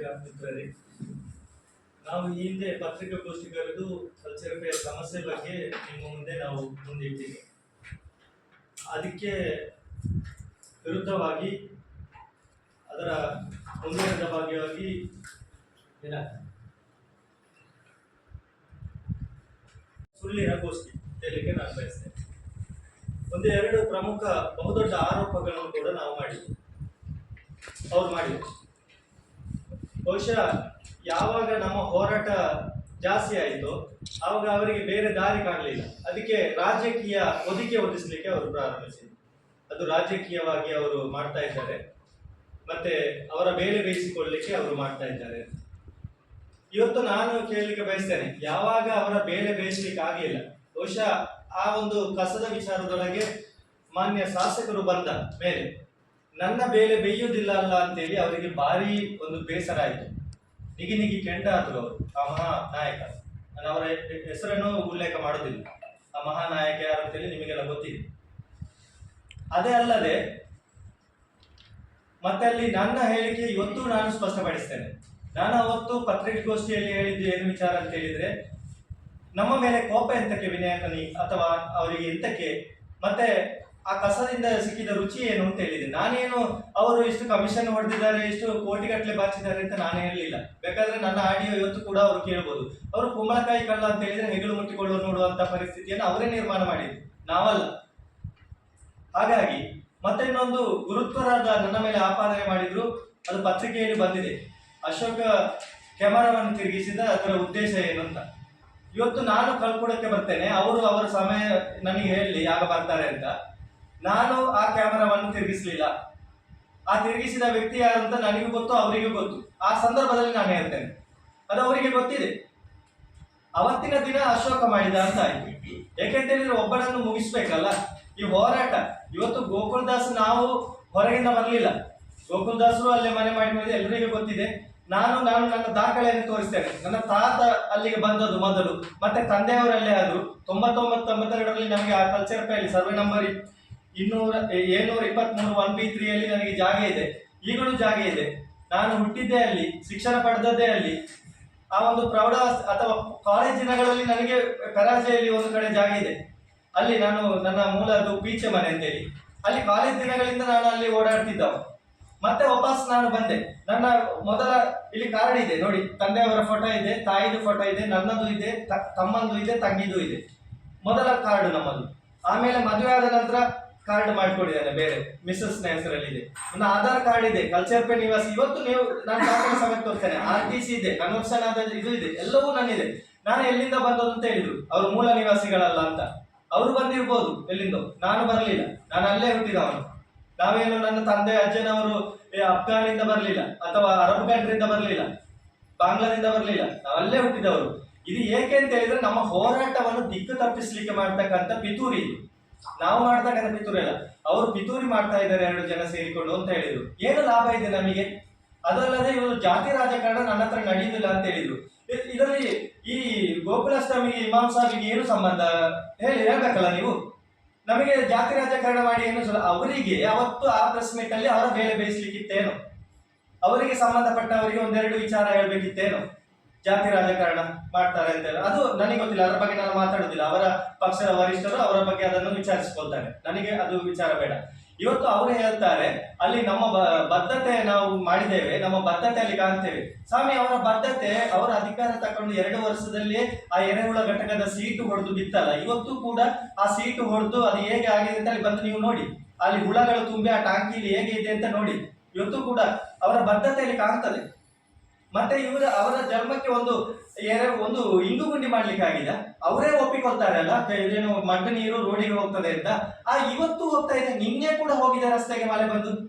ಮಿತ್ರರೇ ನಾವು ಈ ಹಿಂದೆ ಪತ್ರಿಕಾಗೋಷ್ಠಿ ಕರೆದು ಕಲ್ಚರ್ಪೆಯ ಸಮಸ್ಯೆ ಬಗ್ಗೆ ನಿಮ್ಮ ಮುಂದೆ ನಾವು ಮುಂದಿಟ್ಟಿವಿ ಅದಕ್ಕೆ ವಿರುದ್ಧವಾಗಿ ಅದರ ಮುಂದಿನ ಭಾಗವಾಗಿ ಸುಳ್ಳಿನ ಗೋಷ್ಠಿ ಹೇಳಲಿಕ್ಕೆ ನಾನು ಬಯಸ್ತೇನೆ. ಒಂದು ಎರಡು ಪ್ರಮುಖ ಬಹುದೊಡ್ಡ ಆರೋಪಗಳನ್ನು ಕೂಡ ನಾವು ಮಾಡಿದ್ವಿ. ಅವ್ರು ಮಾಡಿದ್ರು. ಬಹುಶಃ ಯಾವಾಗ ನಮ್ಮ ಹೋರಾಟ ಜಾಸ್ತಿ ಆಯಿತು ಆವಾಗ ಅವರಿಗೆ ಬೇರೆ ದಾರಿ ಕಾಣಲಿಲ್ಲ. ಅದಕ್ಕೆ ರಾಜಕೀಯ ಒದಿಕೆ ಒದಿಸಲಿಕ್ಕೆ ಅವರು ಪ್ರಾರಂಭಿಸಿದ್ರು. ಅದು ರಾಜಕೀಯವಾಗಿ ಅವರು ಮಾಡ್ತಾ ಇದ್ದಾರೆ. ಮತ್ತೆ ಅವರ ಬೇಲೆ ಬೇಯಿಸಿಕೊಳ್ಳಲಿಕ್ಕೆ ಅವರು ಮಾಡ್ತಾ ಇದ್ದಾರೆ. ಇವತ್ತು ನಾನು ಕೇಳಲಿಕ್ಕೆ ಬಯಸ್ತೇನೆ, ಯಾವಾಗ ಅವರ ಬೇಲೆ ಬೇಯಿಸಲಿಕ್ಕೆ ಆಗಲಿಲ್ಲ. ಬಹುಶಃ ಆ ಒಂದು ಕಸದ ವಿಚಾರದೊಳಗೆ ಮಾನ್ಯ ಶಾಸಕರು ಬಂದ ಮೇಲೆ. ನನ್ನ ಬೇಲೆ ಬೇಯುವುದಿಲ್ಲ ಅಲ್ಲ ಅಂತೇಳಿ ಅವರಿಗೆ ಭಾರಿ ಒಂದು ಬೇಸರ ಆಯಿತು. ನಿಗಿ ನಿಗಿ ಕೆಂಡ ಆದ್ರು ಅವರು, ಆ ಮಹಾ ನಾಯಕ ನಾನು ಅವರ ಹೆಸರನ್ನು ಉಲ್ಲೇಖ ಮಾಡೋದಿಲ್ಲ. ಆ ಮಹಾನಾಯಕ ಯಾರು ಅಂತೇಳಿ ನಿಮಗೆಲ್ಲ ಗೊತ್ತಿದೆ. ಅದೇ ಅಲ್ಲದೆ ಮತ್ತೆ ಅಲ್ಲಿ ನನ್ನ ಹೇಳಿಕೆ ಇವತ್ತು ನಾನು ಸ್ಪಷ್ಟಪಡಿಸ್ತೇನೆ. ನಾನು ಅವತ್ತು ಪತ್ರಿಕಾಗೋಷ್ಠಿಯಲ್ಲಿ ಹೇಳಿದ್ದು ಏನು ವಿಚಾರ ಅಂತ ಹೇಳಿದ್ರೆ, ನಮ್ಮ ಮೇಲೆ ಕೋಪ ಎಂತಕ್ಕೆ ವಿನಾಯಕನಿ ಅಥವಾ ಅವರಿಗೆ ಎಂತಕ್ಕೆ, ಮತ್ತೆ ಆ ಕಸದಿಂದ ಸಿಕ್ಕಿದ ರುಚಿ ಏನು ಅಂತ ಹೇಳಿದೆ. ನಾನೇನು ಅವರು ಇಷ್ಟು ಕಮಿಷನ್ ಹೊಡೆದಿದ್ದಾರೆ ಇಷ್ಟು ಕೋಟಿಗಟ್ಟಲೆ ಬಾಚಿದ್ದಾರೆ ಅಂತ ನಾನು ಹೇಳಲಿಲ್ಲ. ಬೇಕಾದ್ರೆ ನನ್ನ ಆಡಿಯೋ ಇವತ್ತು ಕೂಡ ಅವರು ಕೇಳ್ಬೋದು. ಅವರು ಕುಂಬಳಕಾಯಿ ಕಳ್ಳ ಅಂತ ಹೇಳಿದ್ರೆ ಹೆಗಲು ಮುಟ್ಟಿಕೊಳ್ಳುವ ನೋಡುವಂತ ಪರಿಸ್ಥಿತಿಯನ್ನು ಅವರೇ ನಿರ್ಮಾಣ ಮಾಡಿದ್ರು. ನಾವಲ್ಲ. ಹಾಗಾಗಿ ಮತ್ತೆ ಇನ್ನೊಂದು ಗುರುತ್ವರಾದ ನನ್ನ ಮೇಲೆ ಆಪಾದನೆ ಮಾಡಿದ್ರು. ಅದು ಪತ್ರಿಕೆಯಲ್ಲಿ ಬಂದಿದೆ. ಅಶೋಕ ಕ್ಯಾಮರಾವನ್ನು ತಿರುಗಿಸಿದ ಅದರ ಉದ್ದೇಶ ಏನು ಅಂತ. ಇವತ್ತು ನಾನು ಕಳ್ಕೊಡಕ್ಕೆ ಬರ್ತೇನೆ. ಅವರು ಅವರ ಸಮಯ ನನಗೆ ಹೇಳಲಿ ಯಾಗ ಬರ್ತಾರೆ ಅಂತ. ನಾನು ಆ ಕ್ಯಾಮರಾವನ್ನು ತಿರುಗಿಸಲಿಲ್ಲ. ಆ ತಿರುಗಿಸಿದ ವ್ಯಕ್ತಿ ಯಾರು ಅಂತ ನನಗೂ ಗೊತ್ತು, ಅವರಿಗೂ ಗೊತ್ತು. ಆ ಸಂದರ್ಭದಲ್ಲಿ ನಾನು ಹೇಳ್ತೇನೆ. ಅದು ಅವರಿಗೆ ಗೊತ್ತಿದೆ. ಅವತ್ತಿನ ದಿನ ಅಶೋಕ ಮಾಡಿದ ಅಂತ ಆಯ್ತು. ಹೇಳಿದ್ರೆ ಒಬ್ಬನನ್ನು ಮುಗಿಸ್ಬೇಕಲ್ಲ? ಈ ಹೋರಾಟ. ಇವತ್ತು ಗೋಕುಲ್ದಾಸ್ ನಾವು ಹೊರಗಿಂದ ಬರಲಿಲ್ಲ. ಗೋಕುಲ್ದಾಸರು ಅಲ್ಲೇ ಮನೆ ಮಾಡಿ ಮಾಡಿದ ಎಲ್ಲರಿಗೂ ಗೊತ್ತಿದೆ. ನಾನು ನಾನು ನನ್ನ ದಾಖಲೆಯನ್ನು ತೋರಿಸ್ತೇನೆ. ನನ್ನ ತಾತ ಅಲ್ಲಿಗೆ ಬಂದದ್ದು ಮೊದಲು. ಮತ್ತೆ ತಂದೆಯವರಲ್ಲೇ ಆದ್ರು ತೊಂಬತ್ತೊಂಬತ್ತು ತೊಂಬತ್ತೆರಡರಲ್ಲಿ ನಮಗೆ ಆ ಕಲ್ಚರ್ ಪೇಲಿ ಸರ್ವೆ ನಂಬರ್ ಇನ್ನೂರ ಏಳ್ನೂರ ಇಪ್ಪತ್ಮೂರು ಒನ್ ಬಿ ತ್ರೀಯಲ್ಲಿ ನನಗೆ ಜಾಗ ಇದೆ. ಈಗಲೂ ಜಾಗ ಇದೆ. ನಾನು ಹುಟ್ಟಿದ್ದೇ ಅಲ್ಲಿ, ಶಿಕ್ಷಣ ಪಡೆದದ್ದೇ ಅಲ್ಲಿ. ಆ ಒಂದು ಪ್ರೌಢ ಅಥವಾ ಕಾಲೇಜ್ ದಿನಗಳಲ್ಲಿ ನನಗೆ ಕರಾಚೆಯಲ್ಲಿ ಒಂದು ಕಡೆ ಜಾಗ ಇದೆ. ಅಲ್ಲಿ ನಾನು ನನ್ನ ಮೂಲದ್ದು ಪೀಚೆ ಮನೆ ಅಂತೇಳಿ. ಅಲ್ಲಿ ಕಾಲೇಜ್ ದಿನಗಳಿಂದ ನಾನು ಅಲ್ಲಿ ಓಡಾಡ್ತಿದ್ದವು. ಮತ್ತೆ ವಾಪಸ್ ನಾನು ಬಂದೆ. ನನ್ನ ಮೊದಲ ಇಲ್ಲಿ ಕಾರ್ಡ್ ಇದೆ, ನೋಡಿ. ತಂದೆಯವರ ಫೋಟೋ ಇದೆ, ತಾಯಿದು ಫೋಟೋ ಇದೆ, ನನ್ನದು ಇದೆ ತಮ್ಮಂದು ಇದೆ, ತಂಗಿದು ಇದೆ. ಮೊದಲ ಕಾರ್ಡ್ ನಮ್ಮದು. ಆಮೇಲೆ ಮದುವೆ ಆದ ನಂತರ ಕಾರ್ಡ್ ಮಾಡ್ಕೊಂಡಿದ್ದಾನೆ ಬೇರೆ. ಮಿಸಸ್ನ ಹೆಸರಲ್ಲಿದೆ. ನನ್ನ ಆಧಾರ್ ಕಾರ್ಡ್ ಇದೆ ಕಲ್ಚರ್ ಪೇ ನಿವಾಸ. ಇವತ್ತು ನೀವು ನಾನು ದಾಖಲೆ ಸಮೇತ ತೋರಿಸ್ತೇನೆ. ಆರ್ ಟಿ ಸಿ ಇದೆ ಕನ್ವರ್ಷನ್ ಆದ ಇದು ಇದೆ, ಎಲ್ಲವೂ ನನ್ನಿದೆ. ನಾನು ಎಲ್ಲಿಂದ ಬಂದದ್ದು ಅಂತ ಹೇಳಿದ್ರು. ಅವರು ಮೂಲ ನಿವಾಸಿಗಳಲ್ಲ ಅಂತ. ಅವರು ಬಂದಿರ್ಬೋದು ಎಲ್ಲಿಂದ. ನಾನು ಬರಲಿಲ್ಲ. ನಾನು ಅಲ್ಲೇ ಹುಟ್ಟಿದವನು. ನಾವೇನು ನನ್ನ ತಂದೆ, ಅಜ್ಜನವರು ಅಫ್ಘಾನಿಂದ ಬರಲಿಲ್ಲ, ಅಥವಾ ಅರಬ್ ಕಂಟ್ರಿಯಿಂದ ಬರಲಿಲ್ಲ, ಬಾಂಗ್ಲಾದಿಂದ ಬರಲಿಲ್ಲ. ಅಲ್ಲೇ ಹುಟ್ಟಿದವರು. ಇದು ಏಕೆ ಅಂತ ಹೇಳಿದ್ರೆ ನಮ್ಮ ಹೋರಾಟವನ್ನು ದಿಕ್ಕು ತಪ್ಪಿಸ್ಲಿಕ್ಕೆ ಮಾಡ್ತಕ್ಕಂಥ ಪಿತೂರಿ ಇದು. ನಾವು ಮಾಡ್ತಕ್ಕಂಥ ಪಿತೂರಿ ಅಲ್ಲ. ಅವರು ಪಿತೂರಿ ಮಾಡ್ತಾ ಇದ್ದಾರೆ ಎರಡು ಜನ ಸೇರಿಕೊಂಡು ಅಂತ ಹೇಳಿದ್ರು. ಏನು ಲಾಭ ಇದೆ ನಮಗೆ? ಅದಲ್ಲದೆ ಇವರು ಜಾತಿ ರಾಜಕಾರಣ ನನ್ನ ಹತ್ರ ನಡೆಯುವುದಿಲ್ಲ ಅಂತ ಹೇಳಿದ್ರು. ಇದರಲ್ಲಿ ಈ ಗೋಕುಲಾಷ್ಟಮಿಗೆ ಇಮಾಮ್ ಸಾಹಿಬ್ಗೆ ಏನು ಸಂಬಂಧ? ಹೇಳಿ ಹೇಳ್ಬೇಕಲ್ಲ ನೀವು? ನಮಗೆ ಜಾತಿ ರಾಜಕಾರಣ ಮಾಡಿ ಏನು ಸಲ, ಅವರಿಗೆ ಅವತ್ತು ಆ ಪ್ರೆಸ್ ಮೀಟಲ್ಲಿ ಅವರ ಬೇಲೆ ಬೇಯಿಸ್ಲಿಕ್ಕಿತ್ತೇನು? ಅವರಿಗೆ ಸಂಬಂಧಪಟ್ಟವರಿಗೆ ಒಂದೆರಡು ವಿಚಾರ ಹೇಳ್ಬೇಕಿತ್ತೇನು? ಜಾತಿ ರಾಜಕಾರಣ ಮಾಡ್ತಾರೆ ಅಂತ ಅದು ನನಗೆ ಗೊತ್ತಿಲ್ಲ, ಅದರ ಬಗ್ಗೆ ನಾನು ಮಾತಾಡೋದಿಲ್ಲ. ಅವರ ಪಕ್ಷದ ವರಿಷ್ಠರು ಅವರ ಬಗ್ಗೆ ಅದನ್ನು ವಿಚಾರಿಸಿಕೊಳ್ತಾರೆ. ನನಗೆ ಅದು ವಿಚಾರ ಬೇಡ. ಇವತ್ತು ಅವರು ಹೇಳ್ತಾರೆ, ಅಲ್ಲಿ ನಮ್ಮ ಬದ್ಧತೆ ನಾವು ಮಾಡಿದ್ದೇವೆ, ನಮ್ಮ ಬದ್ಧತೆ ಅಲ್ಲಿ ಕಾಣ್ತೇವೆ. ಸ್ವಾಮಿ, ಅವರ ಬದ್ಧತೆ, ಅವರ ಅಧಿಕಾರ ತಕೊಂಡು ಎರಡು ವರ್ಷದಲ್ಲಿ ಆ ಎರೆಹುಳ ಘಟಕದ ಸೀಟು ಹೊಡೆದು ಬಿತ್ತಲ್ಲ. ಇವತ್ತು ಕೂಡ ಆ ಸೀಟು ಹೊಡೆದು ಅದು ಹೇಗೆ ಆಗಿದೆ ಅಂತ ಅಲ್ಲಿ ಬಂದು ನೀವು ನೋಡಿ. ಅಲ್ಲಿ ಹುಳಗಳು ತುಂಬಿ ಆ ಟಾಂಕಿಲಿ ಹೇಗೆ ಇದೆ ಅಂತ ನೋಡಿ. ಇವತ್ತು ಕೂಡ ಅವರ ಬದ್ಧತೆಯಲ್ಲಿ ಕಾಣ್ತದೆ. ಮತ್ತೆ ಇವರ ಅವರ ಜನ್ಮಕ್ಕೆ ಒಂದು ಒಂದು ಇಂಗು ಗುಂಡಿ ಮಾಡ್ಲಿಕ್ಕೆ ಆಗಿದೆ. ಅವರೇ ಒಪ್ಪಿಕೊಳ್ತಾರೆ ಅಲ್ಲ? ಇದೇನು ಮಡ್ಡ ನೀರು ರೋಡಿಗೆ ಹೋಗ್ತದೆ ಅಂತ. ಆ ಇವತ್ತು ಹೋಗ್ತಾ ಇದೆ. ನಿನ್ನೆ ಕೂಡ ಹೋಗಿದೆ ರಸ್ತೆಗೆ ಮಳೆ ಬಂದು.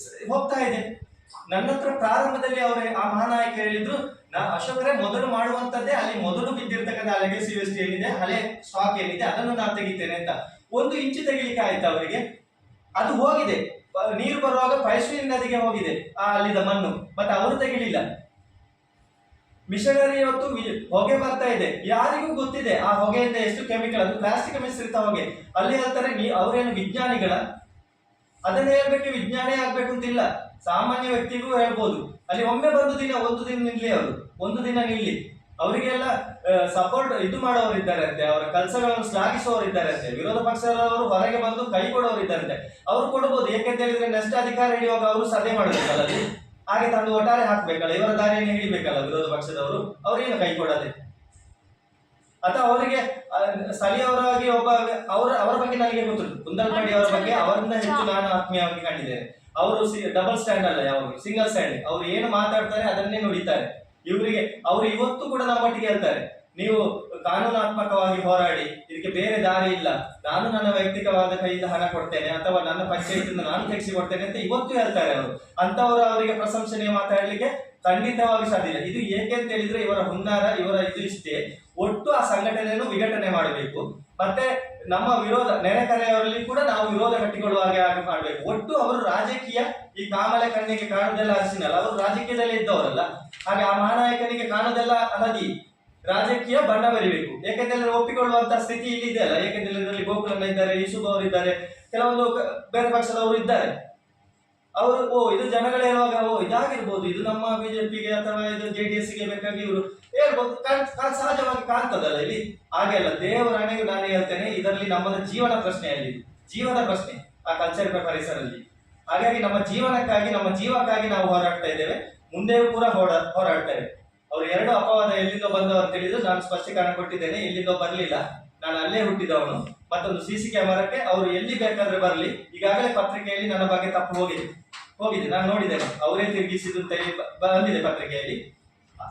ಸ- ಹೋಗ್ತಾ ಇದೆ. ನನ್ನ ಹತ್ರ ಪ್ರಾರಂಭದಲ್ಲಿ ಅವರೇ ಆ ಮಹಾನಾಯಕ ಹೇಳಿದ್ರು, ನಾ ಅಶೋಕರೇ, ಮೊದಲು ಮಾಡುವಂತದ್ದೇ ಅಲ್ಲಿ ಮೊದಲು ಬಿದ್ದಿರ್ತಕ್ಕಂಥ ಲೆಗಸಿ ವ್ಯವಸ್ಥೆ ಏನಿದೆ, ಹಳೆ ಸ್ಟಾಕ್ ಏನಿದೆ, ಅದನ್ನು ನಾನು ತೆಗಿತೇನೆ ಅಂತ. ಒಂದು ಇಂಚು ತೆಗಿಲಿಕ್ಕೆ ಆಯ್ತು ಅವರಿಗೆ? ಅದು ಹೋಗಿದೆ. ನೀರು ಬರುವಾಗ ಪೈಶ್ವಿನ್ ನದಿಗೆ ಹೋಗಿದೆ, ಆ ಅಲ್ಲಿದ ಮಣ್ಣು. ಮತ್ತೆ ಅವರು ತೆಗಿಲಿಲ್ಲ. ಮಿಷನರಿ ಇವತ್ತು ಹೊಗೆ ಬರ್ತಾ ಇದೆ. ಯಾರಿಗೂ ಗೊತ್ತಿದೆ ಆ ಹೊಗೆಯಿಂದ ಎಷ್ಟು ಕೆಮಿಕಲ್ ಅದು ಪ್ಲಾಸ್ಟಿಕ್ ಮಿಶ್ರಿತ ಹೊಗೆ. ಅಲ್ಲಿ ಹೇಳ್ತಾರೆ ಅವರೇನು ವಿಜ್ಞಾನಿಗಳ? ಅದನ್ನ ಹೇಳ್ಬೇಕು ವಿಜ್ಞಾನಿ ಆಗ್ಬೇಕು ಅಂತಿಲ್ಲ. ಸಾಮಾನ್ಯ ವ್ಯಕ್ತಿಗೂ ಹೇಳ್ಬೋದು. ಅಲ್ಲಿ ಒಮ್ಮೆ ಬಂದು ದಿನ, ಒಂದು ದಿನ ನಿಲ್ಲಿ ಅವರು. ಒಂದು ದಿನ ನಿಲ್ಲಿ. ಅವರಿಗೆಲ್ಲ ಸಪೋರ್ಟ್ ಇದು ಮಾಡೋರು ಇದ್ದಾರಂತೆ ಅವರ ಕೆಲಸಗಳನ್ನು ಶ್ಲಾಘಿಸುವವರು ಇದ್ದಾರಂತೆ ವಿರೋಧ ಪಕ್ಷದವರು ಹೊರಗೆ ಬಂದು ಕೈ ಕೊಡೋರು ಇದ್ದಾರಂತೆ ಅವರು ಕೊಡಬಹುದು ಏಕೆಂತ ಹೇಳಿದ್ರೆ ನಷ್ಟ ಅಧಿಕಾರ ಹಿಡಿಯುವಾಗ ಅವರು ಸಭೆ ಮಾಡಬೇಕಲ್ಲ. ಹಾಗೆ ತಂದು ಒಟ್ಟಾರೆ ಹಾಕ್ಬೇಕಲ್ಲ, ಇವರ ದಾರಿಯನ್ನು ಹಿಡಿಬೇಕಲ್ಲ ವಿರೋಧ ಪಕ್ಷದವರು? ಅವರೇನು ಕೈ ಕೊಡದೆ? ಅಥವಾ ಅವರಿಗೆ ಸ್ಥಳೀಯವರಾಗಿ ಒಬ್ಬ ಅವರ ಅವರ ಬಗ್ಗೆ ನನಗೆ ಗೊತ್ತಿಲ್ಲ ಕುಂದಲ್ಪಾಡಿ ಅವರ ಬಗ್ಗೆ ಅವರಿಂದ ಹೆಚ್ಚು ನಾನು ಆತ್ಮೀಯವಾಗಿ ಕಂಡಿದ್ದೇನೆ. ಅವರು ಡಬಲ್ ಸ್ಟ್ಯಾಂಡ್ ಅಲ್ಲ ಯಾವಾಗ? ಸಿಂಗಲ್ ಸ್ಟ್ಯಾಂಡ್ ಅವರು ಏನು ಮಾತಾಡ್ತಾರೆ ಅದನ್ನೇ ನುಡಿತಾರೆ. ಇವರಿಗೆ, ಅವರು ಇವತ್ತು ಕೂಡ ನಮ್ಮೊಟ್ಟಿಗೆ ಹೇಳ್ತಾರೆ ನೀವು ಕಾನೂನಾತ್ಮಕವಾಗಿ ಹೋರಾಡಿ, ಇದಕ್ಕೆ ಬೇರೆ ದಾರಿ ಇಲ್ಲ. ನಾನು ನನ್ನ ವೈಯಕ್ತಿಕವಾದ ಕೈಯಿಂದ ಹಣ ಕೊಡ್ತೇನೆ, ಅಥವಾ ನನ್ನ ಪಂಚಾಯತಿಂದ ನಾನು ತೆಗೆಸಿ ಕೊಡ್ತೇನೆ ಅಂತ ಇವತ್ತು ಹೇಳ್ತಾರೆ ಅವರು. ಅಂತವರು ಅವರಿಗೆ ಪ್ರಶಂಸನೆ ಮಾತಾಡಲಿಕ್ಕೆ ಖಂಡಿತವಾಗಿ ಸಾಧ್ಯ ಇದು ಏಕೆ ಅಂತ ಹೇಳಿದ್ರೆ ಇವರ ಹುನ್ನಾರ, ಇವರ ಇದು ಇಷ್ಟೇ. ಒಟ್ಟು ಆ ಸಂಘಟನೆಯನ್ನು ವಿಘಟನೆ ಮಾಡಬೇಕು. ಮತ್ತೆ ನಮ್ಮ ವಿರೋಧ, ನೆರೆಕರೆಯವರಲ್ಲಿ ಕೂಡ ನಾವು ವಿರೋಧ ಕಟ್ಟಿಕೊಳ್ಳುವ ಹಾಗೆ ಮಾಡಬೇಕು. ಒಟ್ಟು ಅವರು ರಾಜಕೀಯ ಈ ಕಾಮಲೆ ಕಣ್ಣಿಗೆ ಕಾಣದೆಲ್ಲ ಹರಿಸಿನಲ್ಲ ಅವರು ರಾಜಕೀಯದಲ್ಲಿ ಇದ್ದವರಲ್ಲ. ಹಾಗೆ ಆ ಮಹಾನಾಯಕನಿಗೆ ಕಾಣದೆಲ್ಲ ಹಳದಿ ರಾಜಕೀಯ ಬಣ್ಣ ಬರಿಬೇಕು. ಯಾಕೆಂದ್ರೆ ಒಪ್ಪಿಕೊಳ್ಳುವಂತ ಸ್ಥಿತಿ ಇಲ್ಲಿ ಇದೆ ಅಲ್ಲ. ಯಾಕೆಂದ್ರೆ ಇದರಲ್ಲಿ ಗೋಕುಲಣ್ಣ ಇದ್ದಾರೆ ಯೂಸುಫ್ ಅವರು ಇದ್ದಾರೆ, ಕೆಲವೊಂದು ಬೇರೆ ಪಕ್ಷದವರು ಇದ್ದಾರೆ. ಅವರು, ಓ, ಇದು ಜನಗಳು ಇರುವಾಗ ಓ, ಇದಾಗಿರ್ಬೋದು. ಇದು ನಮ್ಮ ಬಿಜೆಪಿಗೆ ಅಥವಾ ಇದು ಜೆ ಡಿ ಗೆ ಬೇಕಾಗಿ ಇವರು ಹೇಳ್ಬೋದು. ಸಹಜವಾಗಿ ಕಾಣ್ತದಲ್ಲ ಇಲ್ಲಿ. ಹಾಗೆ ಅಲ್ಲ, ದೇವರ ಹಣೆಗೂ ನಾನು ಹೇಳ್ತೇನೆ, ಇದರಲ್ಲಿ ನಮ್ಮ ಜೀವನ ಪ್ರಶ್ನೆ ಅಲ್ಲಿ. ಜೀವನ ಪ್ರಶ್ನೆ ಆ ಕಲ್ಚರ್ ಪರಿಸರಲ್ಲಿ ಹಾಗಾಗಿ ನಮ್ಮ ಜೀವನಕ್ಕಾಗಿ, ನಮ್ಮ ಜೀವಕ್ಕಾಗಿ ನಾವು ಹೋರಾಡ್ತಾ ಇದ್ದೇವೆ. ಮುಂದೆಯೂ ಕೂಡ ಹೋರಾ, ಹೋರಾಡ್ತೇವೆ. ಅವರು ಎರಡು ಅಪವಾದ ಎಲ್ಲಿಂದ ಅಂತ ಹೇಳಿದ್ರು. ನಾನು ಸ್ಪಷ್ಟೀಕರಣ ಕೊಟ್ಟಿದ್ದೇನೆ. ಎಲ್ಲಿಂದ ಬರಲಿಲ್ಲ. ನಾನು ಅಲ್ಲೇ ಹುಟ್ಟಿದವನು. ಮತ್ತೊಂದು ಸಿ ಸಿ ಕ್ಯಾಮರಾಕ್ಕೆ ಅವರು ಎಲ್ಲಿ ಬೇಕಾದ್ರೆ ಬರಲಿ. ಈಗಾಗಲೇ ಪತ್ರಿಕೆಯಲ್ಲಿ ನನ್ನ ಬಗ್ಗೆ ತಪ್ಪು ಹೋಗಿದೆ. ಹೋಗಿದೆ. ನಾನು ನೋಡಿದ್ದೇನೆ. ಅವರೇ ತಿರುಗಿಸಿದ್ದು ಅಂತ ಹೇಳಿ ಬಂದಿದೆ ಪತ್ರಿಕೆಯಲ್ಲಿ.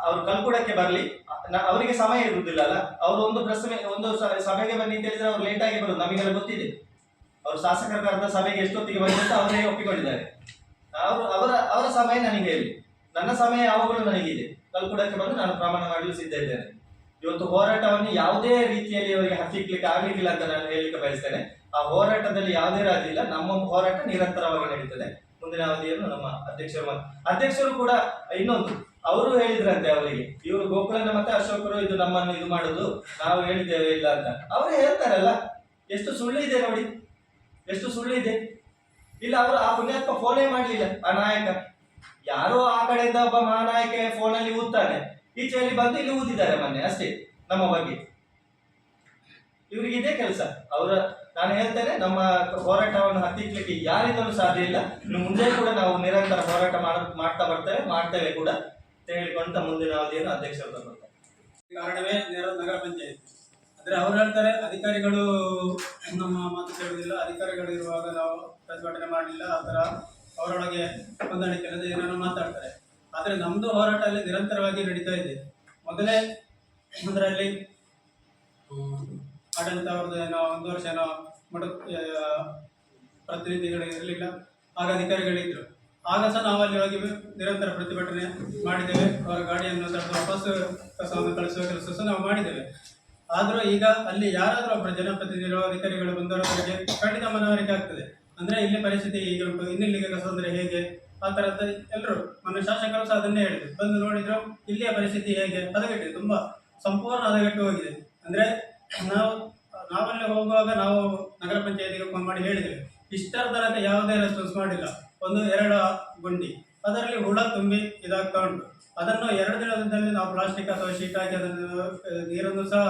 ಅವರು ಕಲ್ಕುಡಕ್ಕೆ ಬರಲಿ. ಅವರಿಗೆ ಸಮಯ ಇರುವುದಿಲ್ಲ ಅಲ್ಲ. ಅವರು ಒಂದು ಪ್ರಶ್ನೆ ಒಂದು ಸಭೆಗೆ ಬನ್ನಿ ಅಂತ ಹೇಳಿದ್ರೆ ಅವ್ರು ಲೇಟ್ ಬರೋದು ನಮಗೆಲ್ಲ ಗೊತ್ತಿದೆ. ಅವರು ಶಾಸಕರ ಕರೆದ ಸಭೆಗೆ ಎಷ್ಟೊತ್ತಿಗೆ ಬಂದ ಅವರೇ ಒಪ್ಪಿಕೊಂಡಿದ್ದಾರೆ. ಅವರು ಅವರ ಅವರ ಸಮಯ ನನಗೆ ಹೇಳಿ. ನನ್ನ ಸಮಯ ಯಾವಾಗಲೂ ನನಗಿದೆ. ಕಲ್ಕುಡಕ್ಕೆ ಬಂದು ನಾನು ಪ್ರಮಾಣ ಮಾಡಲು ಸಿದ್ಧ ಇದ್ದೇನೆ. ಇವತ್ತು ಹೋರಾಟವನ್ನು ಯಾವುದೇ ರೀತಿಯಲ್ಲಿ ಅವರಿಗೆ ಹತ್ತಿಕ್ಲಿಕ್ಕೆ ಆಗ್ಲಿಕ್ಕಿಲ್ಲ ಅಂತ ನಾನು ಹೇಳಲಿಕ್ಕೆ ಬಯಸ್ತೇನೆ. ಆ ಹೋರಾಟದಲ್ಲಿ ಯಾವುದೇ ರಾಜಿ ಇಲ್ಲ. ನಮ್ಮ ಹೋರಾಟ ನಿರಂತರವಾಗಿ ನಡೀತದೆ. ಮುಂದಿನ ಅವಧಿಯನ್ನು ನಮ್ಮ ಅಧ್ಯಕ್ಷರು ಅಧ್ಯಕ್ಷರು ಕೂಡ ಇನ್ನೊಂದು. ಅವರು ಹೇಳಿದ್ರಂತೆ ಅವರಿಗೆ, ಇವರು ಗೋಕುಲನ ಮತ್ತೆ ಅಶೋಕರು ಇದು ನಮ್ಮನ್ನು ಇದು ಮಾಡುದು, ನಾವು ಹೇಳಿದ್ದೇವೆ ಇಲ್ಲ ಅಂತ. ಅವರು ಹೇಳ್ತಾರಲ್ಲ, ಎಷ್ಟು ಸುಳ್ಳು ಇದೆ ನೋಡಿ. ಎಷ್ಟು ಸುಳ್ಳು ಇದೆ. ಇಲ್ಲ, ಅವರು ಆ ಪುಣ್ಯಾತ್ಮ ಫೋನೇ ಮಾಡಲಿಲ್ಲ. ಆ ನಾಯಕ. ಯಾರೋ ಆ ಕಡೆಯಿಂದ ಒಬ್ಬ ಮಹಾನಾಯಕ ಫೋನಲ್ಲಿ ಊದ್ತಾನೆ. ಈಚೆಯಲ್ಲಿ ಬಂದು ಇಲ್ಲಿ ಊದಿದ್ದಾರೆ ಮೊನ್ನೆ, ಅಷ್ಟೇ ನಮ್ಮ ಬಗ್ಗೆ. ಇವರಿಗೆ ಇದೇ ಕೆಲಸ. ಅವರ, ನಾನು ಹೇಳ್ತೇನೆ, ನಮ್ಮ ಹೋರಾಟವನ್ನು ಹತ್ತಿಕ್ಲಿಕ್ಕೆ ಯಾರಿಂದಲೂ ಸಾಧ್ಯ ಇಲ್ಲ. ಇನ್ನು ಮುಂದೆ ಕೂಡ ನಾವು ನಿರಂತರ ಹೋರಾಟ ಮಾಡ, ಮಾಡ್ತಾ ಬರ್ತೇವೆ ಮಾಡ್ತೇವೆ ಕೂಡ ಅಂತ ಹೇಳಿಕೊಂತ ಮುಂದಿನ ಅವಧಿಯನ್ನು ಅಧ್ಯಕ್ಷರು ಕಾರಣವೇ ನೇರ ನಗರ ಪಂಚಾಯತ್. ಅಂದ್ರೆ ಅವ್ರು ಹೇಳ್ತಾರೆ, ಅಧಿಕಾರಿಗಳು ನಮ್ಮ ಮಾತು ಕೇಳುವುದಿಲ್ಲ, ಅಧಿಕಾರಿಗಳು ಇರುವಾಗ ನಾವು ಪ್ರತಿಭಟನೆ ಮಾಡಲಿಲ್ಲ, ಆ ಥರ ಅವರೊಳಗೆ ಹೊಂದಾಣಿಕೆ ಇಲ್ಲದೆ ಏನೇನೋ ಮಾತಾಡ್ತಾರೆ. ಆದರೆ ನಮ್ಮದು ಹೋರಾಟ ಅಲ್ಲಿ ನಿರಂತರವಾಗಿ ನಡೀತಾ ಇದೆ. ಮೊದಲೇ ಅದರಲ್ಲಿ ಆಡಳಿತ ಅವ್ರದ್ದು ಏನೋ ಒಂದು ವರ್ಷ ಏನೋ ಮಡ ಪ್ರತಿನಿಧಿಗಳು ಇರಲಿಲ್ಲ. ಆಗ ಅಧಿಕಾರಿಗಳಿದ್ರು ಆಗ ಸಹ ನಾವು ಅಲ್ಲಿ ಹೋಗಿ ನಿರಂತರ ಪ್ರತಿಭಟನೆ ಮಾಡಿದ್ದೇವೆ. ಅವರ ಗಾಡಿಯನ್ನು ತಡೆದು ವಾಪಸ್ ಕಸವನ್ನು ಕಳಿಸುವ ಕೆಲಸ ಸಹ ನಾವು ಮಾಡಿದ್ದೇವೆ. ಆದರೂ ಈಗ ಅಲ್ಲಿ ಯಾರಾದರೂ ಒಬ್ಬರು ಜನಪ್ರತಿನಿಧಿಗಳು, ಅಧಿಕಾರಿಗಳು ಬಂದವರಿಗೆ ಖಂಡಿತ ಮನವರಿಕೆ ಆಗ್ತದೆ. ಅಂದ್ರೆ ಇಲ್ಲಿ ಪರಿಸ್ಥಿತಿ ಹೇಗೆ ಉಂಟು. ಇನ್ನಿಲ್ಲಿಗೆ ಕಸ ಅಂದರೆ ಹೇಗೆ? ಆ ಥರದ್ದು ಎಲ್ಲರೂ ಮೊನ್ನೆ ಶಾಸಕರು ಸಹ ಅದನ್ನೇ ಹೇಳಿದ್ರು. ಬಂದು ನೋಡಿದ್ರು ಇಲ್ಲಿಯ ಪರಿಸ್ಥಿತಿ ಹೇಗೆ? ಹದಗೆಟ್ಟಿದೆ. ತುಂಬಾ ಸಂಪೂರ್ಣ ಹದಗೆಟ್ಟು ಹೋಗಿದೆ. ಅಂದ್ರೆ ನಾವು, ನಾವಲ್ಲಿ ಹೋಗುವಾಗ ನಾವು ನಗರ ಪಂಚಾಯತಿಗೆ ಫೋನ್ ಮಾಡಿ ಹೇಳಿದ್ದೇವೆ. ಇಷ್ಟರ ತನಕ ಯಾವುದೇ ರೆಸ್ಪಾನ್ಸ್ ಮಾಡಿಲ್ಲ. ಒಂದು ಎರಡು ಗುಂಡಿ. ಅದರಲ್ಲಿ ಹುಳ ತುಂಬಿ ಇದಾಗ್ತಾ ಉಂಟು. ಅದನ್ನು ಎರಡು ದಿನದಲ್ಲಿ ನಾವು ಪ್ಲಾಸ್ಟಿಕ್ ಅಥವಾ ಶೀಟ್ ಹಾಕಿ ಅದನ್ನು ನೀರನ್ನು ಸಹ